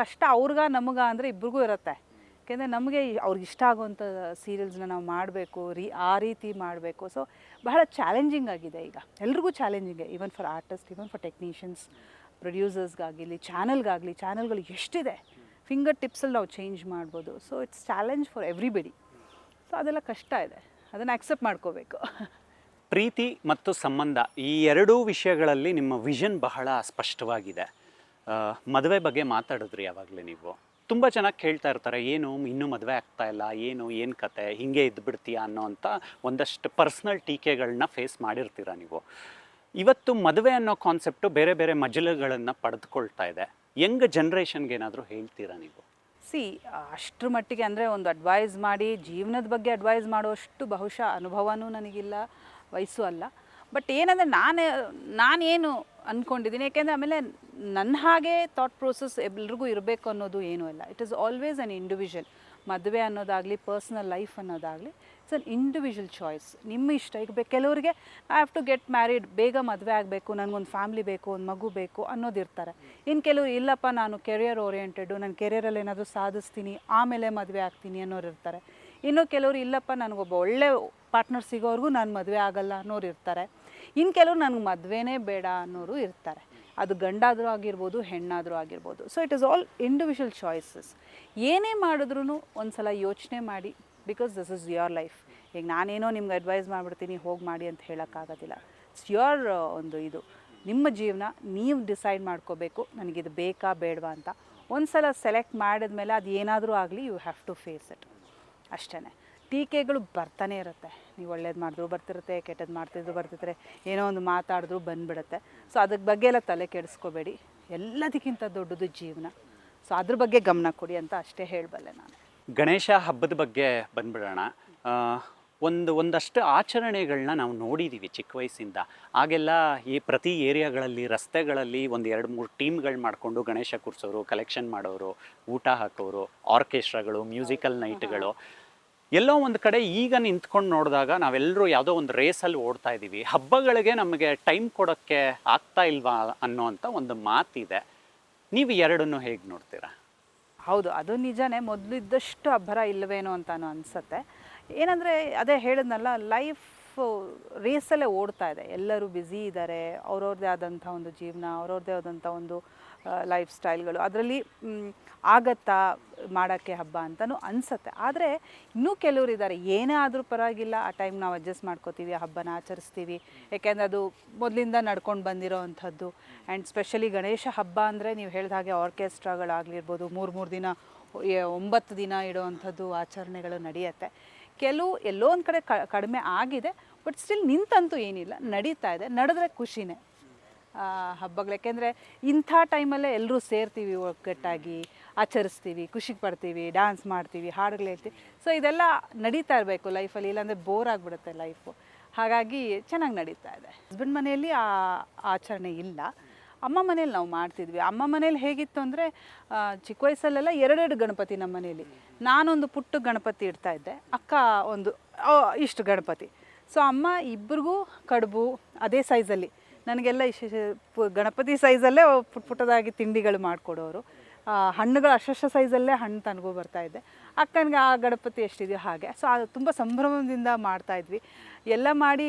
ಕಷ್ಟ ಅವ್ರಿಗ ನಮಗ ಅಂದರೆ ಇಬ್ರಿಗೂ ಇರುತ್ತೆ. ಯಾಕೆಂದರೆ ನಮಗೆ ಅವ್ರಿಗೆ ಇಷ್ಟ ಆಗುವಂಥ ಸೀರಿಯಲ್ಸ್ನ ನಾವು ಮಾಡಬೇಕು ರೀ ಆ ರೀತಿ ಮಾಡಬೇಕು. ಸೊ ಬಹಳ ಚಾಲೆಂಜಿಂಗ್ ಆಗಿದೆ ಈಗ. ಎಲ್ರಿಗೂ challenging even for artist even for technicians ಪ್ರೊಡ್ಯೂಸರ್ಸ್ಗಾಗಿರಲಿ ಚಾನಲ್ಗಾಗಲಿ ಚಾನಲ್ಗಳು ಎಷ್ಟಿದೆ ಫಿಂಗರ್ ಟಿಪ್ಸಲ್ಲಿ ನಾವು ಚೇಂಜ್ ಮಾಡ್ಬೋದು. So it's challenge for everybody so ಅದೆಲ್ಲ ಕಷ್ಟ ಇದೆ. ಅದನ್ನು ಅಕ್ಸೆಪ್ಟ್ ಮಾಡ್ಕೋಬೇಕು. ಪ್ರೀತಿ ಮತ್ತು ಸಂಬಂಧ ಈ ಎರಡೂ ವಿಷಯಗಳಲ್ಲಿ ನಿಮ್ಮ ವಿಷನ್ ಬಹಳ ಸ್ಪಷ್ಟವಾಗಿದೆ. ಮದುವೆ ಬಗ್ಗೆ ಮಾತಾಡಿದ್ರಿ ಯಾವಾಗಲೇ ನೀವು. ತುಂಬ ಚೆನ್ನಾಗಿ ಕೇಳ್ತಾ ಇರ್ತಾರೆ, ಏನು ಇನ್ನೂ ಮದುವೆ ಆಗ್ತಾ ಇಲ್ಲ, ಏನು ಏನು ಕತೆ, ಹಿಂಗೆ ಇದ್ಬಿಡ್ತೀಯಾ ಅನ್ನೋ ಅಂತ ಒಂದಷ್ಟು ಪರ್ಸ್ನಲ್ ಟೀಕೆಗಳನ್ನ ಫೇಸ್ ಮಾಡಿರ್ತೀರ ನೀವು? ಇವತ್ತು ಮದುವೆ ಅನ್ನೋ ಕಾನ್ಸೆಪ್ಟು ಬೇರೆ ಬೇರೆ ಮಜಲುಗಳನ್ನು ಪಡೆದುಕೊಳ್ತಾ ಇದೆ. ಯಂಗ್ ಜನ್ರೇಷನ್ಗೆ ಏನಾದರೂ ಹೇಳ್ತೀರಾ ನೀವು? ಸಿ, ಅಷ್ಟರ ಮಟ್ಟಿಗೆ ಅಂದರೆ ಒಂದು ಅಡ್ವೈಸ್ ಮಾಡಿ, ಜೀವನದ ಬಗ್ಗೆ ಅಡ್ವೈಸ್ ಮಾಡುವಷ್ಟು ಬಹುಶಃ ಅನುಭವನೂ ನನಗಿಲ್ಲ, ವಯಸ್ಸು ಅಲ್ಲ. ಬಟ್ ಏನಂದರೆ ನಾನು, ನಾನೇನು ಅಂದ್ಕೊಂಡಿದ್ದೀನಿ ಯಾಕೆಂದರೆ ಆಮೇಲೆ ನನ್ನ ಹಾಗೆ ಥಾಟ್ ಪ್ರೋಸೆಸ್ ಎಲ್ರಿಗೂ ಇರಬೇಕು ಅನ್ನೋದು ಏನೂ ಇಲ್ಲ it is always an individual ಮದುವೆ ಅನ್ನೋದಾಗಲಿ ಪರ್ಸ್ನಲ್ ಲೈಫ್ ಅನ್ನೋದಾಗಲಿ ಇಟ್ಸ್ ಅನ್ ಇಂಡಿವಿಜುವಲ್ ಚಾಯ್ಸ್ ನಿಮ್ಮ ಇಷ್ಟ. ಈಗ ಕೆಲವರಿಗೆ I have to get married ಬೇಗ ಮದುವೆ ಆಗಬೇಕು, ನನಗೊಂದು ಫ್ಯಾಮ್ಲಿ ಬೇಕು, ಒಂದು ಮಗು ಬೇಕು, ಅನ್ನೋದಿರ್ತಾರೆ. ಇನ್ನು ಕೆಲವರು, ಇಲ್ಲಪ್ಪ, ನಾನು ಕೆರಿಯರ್ ಓರಿಯೆಂಟೆಡು ನಾನು ಕೆರಿಯರಲ್ಲಿ ಏನಾದರೂ ಸಾಧಿಸ್ತೀನಿ, ಆಮೇಲೆ ಮದುವೆ ಆಗ್ತೀನಿ ಅನ್ನೋರು ಇರ್ತಾರೆ ಇನ್ನು ಕೆಲವರು, ಇಲ್ಲಪ್ಪ, ನನಗೊಬ್ಬ ಒಳ್ಳೆ ಪಾರ್ಟ್ನರ್ ಸಿಗೋವರೆಗೂ ನಾನು ಮದುವೆ ಆಗಲ್ಲ ಅನ್ನೋರು ಇರ್ತಾರೆ ಇನ್ನು ಕೆಲವರು, ನನಗೆ ಮದುವೆನೇ ಬೇಡ, ಅನ್ನೋರು ಇರ್ತಾರೆ. ಅದು ಗಂಡಾದರೂ ಆಗಿರ್ಬೋದು, ಹೆಣ್ಣಾದರೂ ಆಗಿರ್ಬೋದು. So it is all individual choices ಏನೇ ಮಾಡಿದ್ರೂ ಒಂದು ಸಲ ಯೋಚನೆ ಮಾಡಿ because this is your life ಈಗ ನಾನೇನೋ ನಿಮ್ಗೆ ಅಡ್ವೈಸ್ ಮಾಡಿಬಿಡ್ತೀನಿ, ಹೋಗಿ ಮಾಡಿ ಅಂತ ಹೇಳೋಕ್ಕಾಗೋದಿಲ್ಲ. ಇಟ್ಸ್ ಯುವರ್ ಒಂದು ಇದು. ನಿಮ್ಮ ಜೀವನ ನೀವು ಡಿಸೈಡ್ ಮಾಡ್ಕೋಬೇಕು ನನಗಿದು ಬೇಕಾ, ಬೇಡವಾ ಅಂತ. ಒಂದು ಸಲ ಸೆಲೆಕ್ಟ್ ಮಾಡಿದ್ಮೇಲೆ ಅದು ಏನಾದರೂ ಆಗಲಿ you have to face it ಅಷ್ಟೇ ಟೀಕೆಗಳು ಬರ್ತಾನೆ ಇರುತ್ತೆ. ನೀವು ಒಳ್ಳೇದು ಮಾಡಿದ್ರು ಬರ್ತಿರುತ್ತೆ ಕೆಟ್ಟದ್ದು ಮಾಡ್ತಿದ್ರು ಬರ್ತಿದ್ರೆ ಏನೋ ಒಂದು ಮಾತಾಡಿದ್ರು ಬಂದ್ಬಿಡುತ್ತೆ. ಸೊ ಅದ್ರ ಬಗ್ಗೆ ಎಲ್ಲ ತಲೆ ಕೆಡಿಸ್ಕೋಬೇಡಿ. ಎಲ್ಲದಕ್ಕಿಂತ ದೊಡ್ಡದು ಜೀವನ. ಸೊ ಅದ್ರ ಬಗ್ಗೆ ಗಮನ ಕೊಡಿ ಅಂತ ಅಷ್ಟೇ ಹೇಳಬಲ್ಲೆ ನಾನು. ಗಣೇಶ ಹಬ್ಬದ ಬಗ್ಗೆ ಬಂದ್ಬಿಡೋಣ. ಒಂದು, ಒಂದಷ್ಟು ಆಚರಣೆಗಳನ್ನ ನಾವು ನೋಡಿದ್ದೀವಿ ಚಿಕ್ಕ ವಯಸ್ಸಿಂದ. ಆಗೆಲ್ಲ ಈ ಪ್ರತಿ ಏರಿಯಾಗಳಲ್ಲಿ, ರಸ್ತೆಗಳಲ್ಲಿ ಒಂದು ಎರಡು, ಮೂರು ಟೀಮ್ಗಳು ಮಾಡಿಕೊಂಡು ಗಣೇಶ ಕೂರಿಸೋರು ಕಲೆಕ್ಷನ್ ಮಾಡೋರು, ಊಟ ಹಾಕೋರು ಆರ್ಕೆಸ್ಟ್ರಾಗಳು ಮ್ಯೂಸಿಕಲ್ ನೈಟ್ಗಳು ಎಲ್ಲೋ ಒಂದು ಕಡೆ ಈಗ ನಿಂತ್ಕೊಂಡು ನೋಡಿದಾಗ ನಾವೆಲ್ಲರೂ ಯಾವುದೋ ಒಂದು ರೇಸಲ್ಲಿ ಓಡ್ತಾ ಇದ್ದೀವಿ ಹಬ್ಬಗಳಿಗೆ ನಮಗೆ ಟೈಮ್ ಕೊಡೋಕ್ಕೆ ಆಗ್ತಾ ಇಲ್ವಾ ಅಂತ ಒಂದು ಮಾತಿದೆ. ನೀವು ಎರಡನ್ನು ಹೇಗೆ ನೋಡ್ತೀರಾ? ಹೌದು, ಅದು ನಿಜನೇ ಮೊದಲಿದ್ದಷ್ಟು ಅಬ್ಬರ ಇಲ್ಲವೇನೋ ಅಂತಾನು ಅನಿಸುತ್ತೆ. ಏನಂದರೆ ಅದೇ ಹೇಳಿದ್ನಲ್ಲ ಲೈಫ್ ರೇಸಲ್ಲೇ ಓಡ್ತಾ ಇದೆ. ಎಲ್ಲರೂ ಬ್ಯುಸಿ ಇದ್ದಾರೆ ಅವ್ರವ್ರದ್ದೇ ಆದಂಥ ಒಂದು ಜೀವನ ಅವ್ರವ್ರದ್ದೇ ಆದಂಥ ಒಂದು ಲೈಫ್ ಸ್ಟೈಲ್ಗಳು ಅದರಲ್ಲಿ ಆಗತ್ತಾ ಮಾಡೋಕ್ಕೆ ಹಬ್ಬ ಅಂತಲೂ ಅನಿಸುತ್ತೆ. ಆದರೆ ಇನ್ನೂ ಕೆಲವರು ಇದ್ದಾರೆ ಏನೇ ಆದರೂ ಪರವಾಗಿಲ್ಲ. ಆ ಟೈಮ್ ನಾವು ಅಡ್ಜಸ್ಟ್ ಮಾಡ್ಕೋತೀವಿ ಹಬ್ಬನ ಆಚರಿಸ್ತೀವಿ. ಯಾಕೆಂದರೆ ಅದು ಮೊದಲಿಂದ ನಡ್ಕೊಂಡು ಬಂದಿರೋ ಅಂಥದ್ದು. ಆ್ಯಂಡ್ ಸ್ಪೆಷಲಿ ಗಣೇಶ ಹಬ್ಬ ಅಂದರೆ ನೀವು ಹೇಳಿದ ಹಾಗೆ ಆರ್ಕೆಸ್ಟ್ರಾಗಳಾಗಲಿರ್ಬೋದು ಮೂರು ಮೂರು ದಿನ ಒಂಬತ್ತು ದಿನ ಇಡೋವಂಥದ್ದು ಆಚರಣೆಗಳು ನಡೆಯುತ್ತೆ. ಕೆಲವು ಎಲ್ಲೋ ಒಂದು ಕಡೆ ಕಡಿಮೆ ಆಗಿದೆ, ಬಟ್ ಸ್ಟಿಲ್ ನಿಂತಂತೂ ಏನಿಲ್ಲ, ನಡೀತಾ ಇದೆ, ನಡೆದ್ರೆ ಖುಷಿನೇ. ಹಬ್ಬಗಳು, ಯಾಕೆಂದರೆ ಇಂಥ ಟೈಮಲ್ಲೇ ಎಲ್ಲರೂ ಸೇರ್ತೀವಿ ಒಗ್ಗಟ್ಟಾಗಿ, ಆಚರಿಸ್ತೀವಿ ಖುಷಿ ಪಡ್ತೀವಿ ಡ್ಯಾನ್ಸ್ ಮಾಡ್ತೀವಿ, ಹಾಡುಗಳು ಹೇಳ್ತೀವಿ. ಸೊ ಇದೆಲ್ಲ ನಡೀತಾ ಇರಬೇಕು ಲೈಫಲ್ಲಿ ಇಲ್ಲಾಂದರೆ ಬೋರ್ ಆಗಿಬಿಡುತ್ತೆ ಲೈಫು ಹಾಗಾಗಿ ಚೆನ್ನಾಗಿ ನಡೀತಾ ಇದೆ. ಹಸ್ಬೆಂಡ್ ಮನೆಯಲ್ಲಿ ಆ ಆಚರಣೆ ಇಲ್ಲ. ಅಮ್ಮ ಮನೇಲಿ ನಾವು ಮಾಡ್ತಿದ್ವಿ. ಅಮ್ಮ ಮನೇಲಿ ಹೇಗಿತ್ತು ಅಂದರೆ ಚಿಕ್ಕ ವಯಸ್ಸಲ್ಲೆಲ್ಲ ಎರಡೆರಡು ಗಣಪತಿ ನಮ್ಮ ಮನೇಲಿ. ನಾನೊಂದು ಪುಟ್ಟ ಗಣಪತಿ ಇಡ್ತಾ ಇದ್ದೆ. ಅಕ್ಕ ಒಂದು ಇಷ್ಟು ಗಣಪತಿ. ಸೊ ಅಮ್ಮ ಇಬ್ಬರಿಗೂ ಕಡುಬು ಅದೇ ಸೈಜಲ್ಲಿ ನನಗೆಲ್ಲ ಪು- ಗಣಪತಿ ಸೈಜಲ್ಲೇ ಪುಟ್ಟ ಪುಟ್ಟದಾಗಿ ತಿಂಡಿಗಳು ಮಾಡಿಕೊಡೋರು. ಹಣ್ಣುಗಳು ಅಷ್ಟಷ್ಟು ಸೈಜಲ್ಲೇ ಹಣ್ಣು ತನಗೂ ಬರ್ತಾಯಿದ್ದೆ ಅಕ್ಕನಿಗೆ ಆ ಗಣಪತಿ ಎಷ್ಟಿದೆಯೋ ಹಾಗೆ. ಸೊ ಅದು ತುಂಬ ಸಂಭ್ರಮದಿಂದ ಮಾಡ್ತಾಯಿದ್ವಿ ಎಲ್ಲ ಮಾಡಿ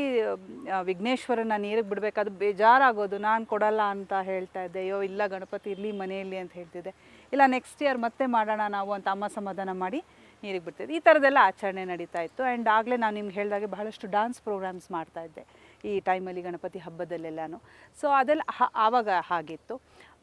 ವಿಘ್ನೇಶ್ವರನ ನೀರಿಗೆ ಬಿಡಬೇಕಾದ್ರೆ ಬೇಜಾರಾಗೋದು. ನಾನು ಕೊಡಲ್ಲ ಅಂತ ಹೇಳ್ತಾ ಇದ್ದೆ. ಅಯ್ಯೋ, ಇಲ್ಲ ಗಣಪತಿ, ಇರಲಿ ಮನೆಯಲ್ಲಿ ಅಂತ ಹೇಳ್ತಿದ್ದೆ. ಇಲ್ಲ ನೆಕ್ಸ್ಟ್ ಇಯರ್ ಮತ್ತೆ ಮಾಡೋಣ ನಾವು ಅಂತ ಅಮ್ಮ ಸಮಾಧಾನ ಮಾಡಿ ನೀರಿಗೆ ಬಿಡ್ತಿದ್ದೆ. ಈ ಥರದ್ದೆಲ್ಲ ಆಚರಣೆ ನಡೀತಾ ಇತ್ತು. ಆ್ಯಂಡ್ ಆಗಲೇ ನಾನು ನಿಮ್ಗೆ ಹೇಳಿದಾಗೆ ಬಹಳಷ್ಟು ಡಾನ್ಸ್ ಪ್ರೋಗ್ರಾಮ್ಸ್ ಮಾಡ್ತಾಯಿದ್ದೆ ಈ ಟೈಮಲ್ಲಿ ಗಣಪತಿ ಹಬ್ಬದಲ್ಲೆಲ್ಲನೂ. ಸೊ ಅದೆಲ್ಲ ಆವಾಗ ಹಾಗಿತ್ತು.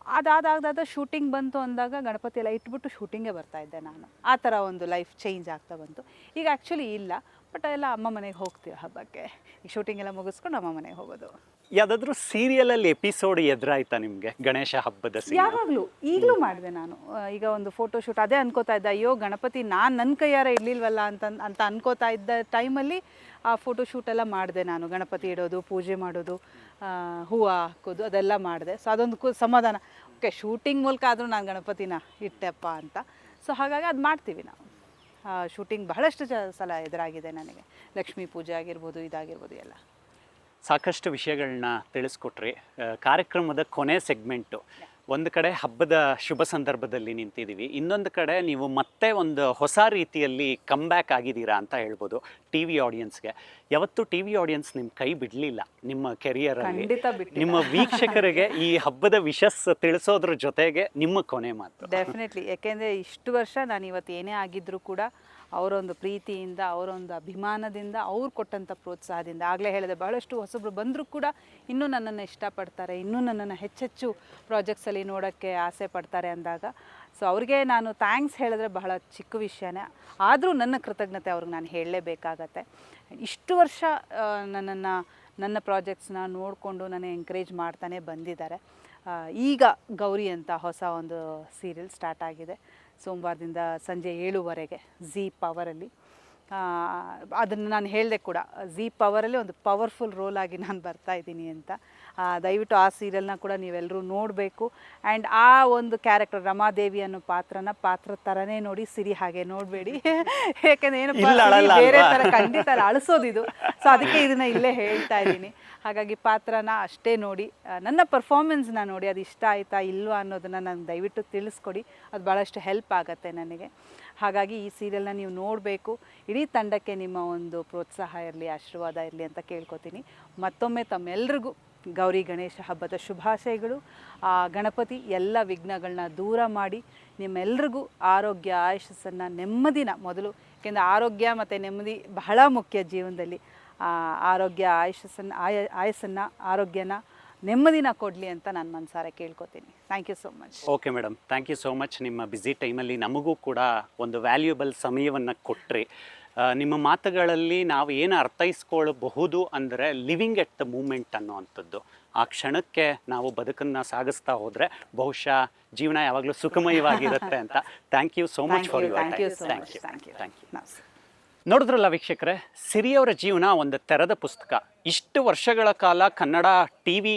ಅದಾದಾಗ್ದಾದ ಶೂಟಿಂಗ್ ಬಂತು ಅಂದಾಗ ಗಣಪತಿ ಎಲ್ಲ ಇಟ್ಬಿಟ್ಟು ಶೂಟಿಂಗೇ ಬರ್ತಾಯಿದ್ದೆ ನಾನು. ಆ ಥರ ಒಂದು ಲೈಫ್ ಚೇಂಜ್ ಆಗ್ತಾ ಬಂತು. ಈಗ ಆ್ಯಕ್ಚುಲಿ ಇಲ್ಲ ಬಟ್ ಎಲ್ಲ ಅಮ್ಮ ಮನೆಗೆ ಹೋಗ್ತೀವಿ ಹಬ್ಬಕ್ಕೆ. ಈಗ ಶೂಟಿಂಗ್ ಎಲ್ಲ ಮುಗಿಸ್ಕೊಂಡು ಅಮ್ಮ ಮನೆಗೆ ಹೋಗೋದು. ಯಾವುದಾದ್ರೂ ಸೀರಿಯಲಲ್ಲಿ ಎಪಿಸೋಡ್ ಎದುರಾಯ್ತಾ ನಿಮಗೆ ಗಣೇಶ ಹಬ್ಬದ? ಯಾವಾಗಲೂ, ಈಗಲೂ ಮಾಡಿದೆ ನಾನು. ಈಗ ಒಂದು ಫೋಟೋ ಶೂಟ್ ಅದೇ ಅನ್ಕೋತಾ ಇದ್ದೆ, ಅಯ್ಯೋ, ಗಣಪತಿ, ನಾನು ನನ್ನ ಕೈಯಾರ ಇರ್ಲಿಲ್ವಲ್ಲ ಅಂತ ಅಂತ ಅನ್ಕೋತಾ ಇದ್ದ ಟೈಮಲ್ಲಿ ಆ ಫೋಟೋ ಶೂಟ್ ಎಲ್ಲ ಮಾಡಿದೆ ನಾನು. ಗಣಪತಿ ಇಡೋದು, ಪೂಜೆ ಮಾಡೋದು ಹೂವು ಹಾಕೋದು, ಅದೆಲ್ಲ ಮಾಡಿದೆ. ಸೊ ಅದೊಂದು ಸಮಾಧಾನ. ಓಕೆ ಶೂಟಿಂಗ್ ಮೂಲಕ ಆದರೂ ನಾನು ಗಣಪತಿನ ಇಟ್ಟೆಪ್ಪ ಅಂತ. ಸೊ ಹಾಗಾಗಿ ಅದು ಮಾಡ್ತೀವಿ ನಾವು. ಶೂಟಿಂಗ್ ಬಹಳಷ್ಟು ಸಲ ಎದುರಾಗಿದೆ ನನಗೆ. ಲಕ್ಷ್ಮೀ ಪೂಜೆ ಆಗಿರ್ಬೋದು, ಇದಾಗಿರ್ಬೋದು ಎಲ್ಲ. ಸಾಕಷ್ಟು ವಿಷಯಗಳನ್ನ ತಿಳಿಸ್ಕೊಟ್ರಿ. ಕಾರ್ಯಕ್ರಮದ ಕೊನೆ ಸೆಗ್ಮೆಂಟು. ಒಂದು ಕಡೆ ಹಬ್ಬದ ಶುಭ ಸಂದರ್ಭದಲ್ಲಿ ನಿಂತಿದ್ದೀವಿ. ಇನ್ನೊಂದು ಕಡೆ ನೀವು ಮತ್ತೆ ಒಂದು ಹೊಸ ರೀತಿಯಲ್ಲಿ ಕಮ್ಬ್ಯಾಕ್ ಆಗಿದ್ದೀರಾ ಅಂತ ಹೇಳ್ಬೋದು ಟಿ ವಿ ಆಡಿಯನ್ಸ್ಗೆ ಯಾವತ್ತು ಟಿ ವಿ ಆಡಿಯನ್ಸ್ ನಿಮ್ಮ ಕೈ ಬಿಡಲಿಲ್ಲ ನಿಮ್ಮ ಕೆರಿಯರ್ ಖಂಡಿತ ನಿಮ್ಮ ವೀಕ್ಷಕರಿಗೆ ಈ ಹಬ್ಬದ ವಿಶಸ್ ತಿಳಿಸೋದ್ರ ಜೊತೆಗೆ ನಿಮ್ಮ ಕೊನೆ ಮಾತು. ಡೆಫಿನೆಟ್ಲಿ ಯಾಕೆಂದರೆ ಇಷ್ಟು ವರ್ಷ ನಾನು ಇವತ್ತು ಏನೇ ಆಗಿದ್ದರೂ ಕೂಡ ಅವರೊಂದು ಪ್ರೀತಿಯಿಂದ ಅವರೊಂದು ಅಭಿಮಾನದಿಂದ ಅವ್ರು ಕೊಟ್ಟಂಥ ಪ್ರೋತ್ಸಾಹದಿಂದ ಆಗಲೇ ಹೇಳಿದೆ ಬಹಳಷ್ಟು ಹೊಸಬ್ರು ಬಂದರೂ ಕೂಡ ಇನ್ನೂ ನನ್ನನ್ನು ಇಷ್ಟಪಡ್ತಾರೆ ಇನ್ನೂ ನನ್ನನ್ನು ಹೆಚ್ಚೆಚ್ಚು ಪ್ರಾಜೆಕ್ಟ್ಸಲ್ಲಿ ನೋಡೋಕ್ಕೆ ಆಸೆ ಪಡ್ತಾರೆ ಅಂದಾಗ ಸೊ ಅವ್ರಿಗೆ ನಾನು ಥ್ಯಾಂಕ್ಸ್ ಹೇಳಿದ್ರೆ ಬಹಳ ಚಿಕ್ಕ ವಿಷಯನೇ. ಆದರೂ ನನ್ನ ಕೃತಜ್ಞತೆ ಅವ್ರಿಗೆ ನಾನು ಹೇಳಲೇಬೇಕಾಗತ್ತೆ. ಇಷ್ಟು ವರ್ಷ ನನ್ನನ್ನು, ನನ್ನ ಪ್ರಾಜೆಕ್ಟ್ಸ್ನ ನೋಡಿಕೊಂಡು ನಾನು ಎಂಕರೇಜ್ ಮಾಡ್ತಾನೆ ಬಂದಿದ್ದಾರೆ. ಈಗ ಗೌರಿ ಅಂತ ಹೊಸ ಒಂದು ಸೀರಿಯಲ್ ಸ್ಟಾರ್ಟ್ ಆಗಿದೆ. ಸೋಮವಾರದಿಂದ ಸಂಜೆ ಏಳುವರೆಗೆ ಝೀ ಪವರಲ್ಲಿ ಅದನ್ನು ನಾನು ಹೇಳಿದೆ ಕೂಡ ಝೀ ಪವರಲ್ಲಿ ಒಂದು ಪವರ್ಫುಲ್ ರೋಲ್ ಆಗಿ ನಾನು ಬರ್ತಾ ಇದ್ದೀನಿ ಅಂತ. ದಯವಿಟ್ಟು ಆ ಸೀರಿಯಲ್ನ ಕೂಡ ನೀವೆಲ್ಲರೂ ನೋಡಬೇಕು. ಆ್ಯಂಡ್ ಆ ಒಂದು ಕ್ಯಾರೆಕ್ಟರ್ ರಮಾದೇವಿ ಅನ್ನೋ ಪಾತ್ರನ ಪಾತ್ರ ಥರನೇ ನೋಡಿ ಸಿರಿ ಹಾಗೆ ನೋಡಬೇಡಿ. [laughs] ಯಾಕೆಂದ್ರೆ ಏನು ಬೇರೆ? ಥರ ಖಂಡಿತ ಅಳಿಸೋದಿದು. ಸೊ ಅದಕ್ಕೆ ಇದನ್ನ ಇಲ್ಲೇ ಹೇಳ್ತಾ ಇದ್ದೀನಿ. ಹಾಗಾಗಿ ಪಾತ್ರನ ಅಷ್ಟೇ ನೋಡಿ. ನನ್ನ ಪರ್ಫಾರ್ಮೆನ್ಸ್ನ ನೋಡಿ ಅದು ಇಷ್ಟ ಆಯ್ತಾ ಇಲ್ವಾ ಅನ್ನೋದನ್ನು ನನಗೆ ದಯವಿಟ್ಟು ತಿಳಿಸ್ಕೊಡಿ. ಅದು ಭಾಳಷ್ಟು ಹೆಲ್ಪ್ ಆಗುತ್ತೆ ನನಗೆ. ಹಾಗಾಗಿ ಈ ಸೀರಿಯಲ್ನ ನೀವು ನೋಡಬೇಕು. ಇಡೀ ತಂಡಕ್ಕೆ ನಿಮ್ಮ ಒಂದು ಪ್ರೋತ್ಸಾಹ ಇರಲಿ ಆಶೀರ್ವಾದ ಇರಲಿ ಅಂತ ಕೇಳ್ಕೊತೀನಿ. ಮತ್ತೊಮ್ಮೆ ತಮ್ಮೆಲ್ರಿಗೂ. ಗೌರಿ ಗಣೇಶ ಹಬ್ಬದ ಶುಭಾಶಯಗಳು. ಆ ಗಣಪತಿ ಎಲ್ಲ ವಿಘ್ನಗಳನ್ನ ದೂರ ಮಾಡಿ ನಿಮ್ಮೆಲ್ರಿಗೂ ಆರೋಗ್ಯ ಆಯುಷಸ್ಸನ್ನು ನೆಮ್ಮದಿನ ಮೊದಲು, ಯಾಕೆಂದರೆ ಆರೋಗ್ಯ ಮತ್ತು ನೆಮ್ಮದಿ ಬಹಳ ಮುಖ್ಯ ಜೀವನದಲ್ಲಿ. ಆರೋಗ್ಯ ಆಯುಷಸ್ಸನ್ನು ಆಯ, ಆಯಸ್ಸನ್ನು, ಆರೋಗ್ಯನ ನೆಮ್ಮದಿನ ಕೊಡಲಿ ಅಂತ ನಾನು ಮನಸಾರೆ ಕೇಳ್ಕೊತೀನಿ. Thank you so much okay madam thank you so much ನಿಮ್ಮ ಬ್ಯುಸಿ ಟೈಮಲ್ಲಿ ನಮಗೂ ಕೂಡ ಒಂದು ವ್ಯಾಲ್ಯೂಬಲ್ ಸಮಯವನ್ನು ಕೊಟ್ಟರೆ ನಿಮ್ಮ ಮಾತುಗಳಲ್ಲಿ ನಾವು ಏನು ಅರ್ಥೈಸ್ಕೊಳ್ಬಹುದು ಅಂದರೆ ಲಿವಿಂಗ್ ಎಟ್ ದ ಮೂಮೆಂಟ್ ಅನ್ನುವಂಥದ್ದು. ಆ ಕ್ಷಣಕ್ಕೆ ನಾವು ಬದುಕನ್ನು ಸಾಗಿಸ್ತಾ ಹೋದರೆ ಬಹುಶಃ ಜೀವನ ಯಾವಾಗಲೂ ಸುಖಮಯವಾಗಿರುತ್ತೆ ಅಂತ. Thank you so much for you thank you thank you thank you thank you ನಮಸ್ತೆ ನೋಡಿದ್ರಲ್ಲ ವೀಕ್ಷಕರೇ ಸಿರಿಯವರ ಜೀವನ ಒಂದು ತೆರೆದ ಪುಸ್ತಕ. ಇಷ್ಟು ವರ್ಷಗಳ ಕಾಲ ಕನ್ನಡ ಟಿ ವಿ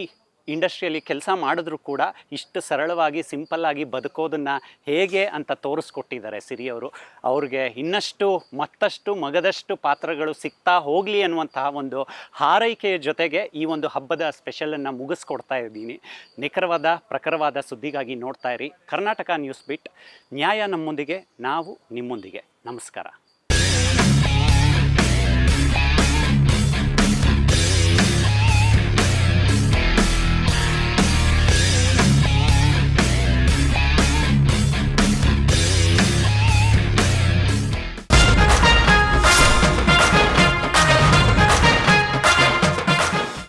ಇಂಡಸ್ಟ್ರಿಯಲ್ಲಿ ಕೆಲಸ ಮಾಡಿದ್ರು ಕೂಡ ಇಷ್ಟು ಸರಳವಾಗಿ, ಸಿಂಪಲ್ ಆಗಿ ಬದುಕೋದನ್ನು ಹೇಗೆ ಅಂತ ತೋರಿಸ್ಕೊಟ್ಟಿದ್ದಾರೆ ಸಿರಿಯವರು. ಅವ್ರಿಗೆ ಇನ್ನಷ್ಟು, ಮತ್ತಷ್ಟು ಮಗದಷ್ಟು ಪಾತ್ರಗಳು ಸಿಗ್ತಾ ಹೋಗಲಿ ಅನ್ನುವಂತಹ ಒಂದು ಹಾರೈಕೆಯ ಜೊತೆಗೆ ಈ ಒಂದು ಹಬ್ಬದ ಸ್ಪೆಷಲನ್ನು ಮುಗಿಸ್ಕೊಡ್ತಾ ಇದ್ದೀನಿ. ನಿಖರವಾದ, ಪ್ರಖರವಾದ ಸುದ್ದಿಗಾಗಿ ನೋಡ್ತಾ ಇರಿ. ಕರ್ನಾಟಕ ನ್ಯೂಸ್ ಬಿಟ್, ನ್ಯಾಯ ನಮ್ಮೊಂದಿಗೆ, ನಾವು ನಿಮ್ಮೊಂದಿಗೆ. ನಮಸ್ಕಾರ.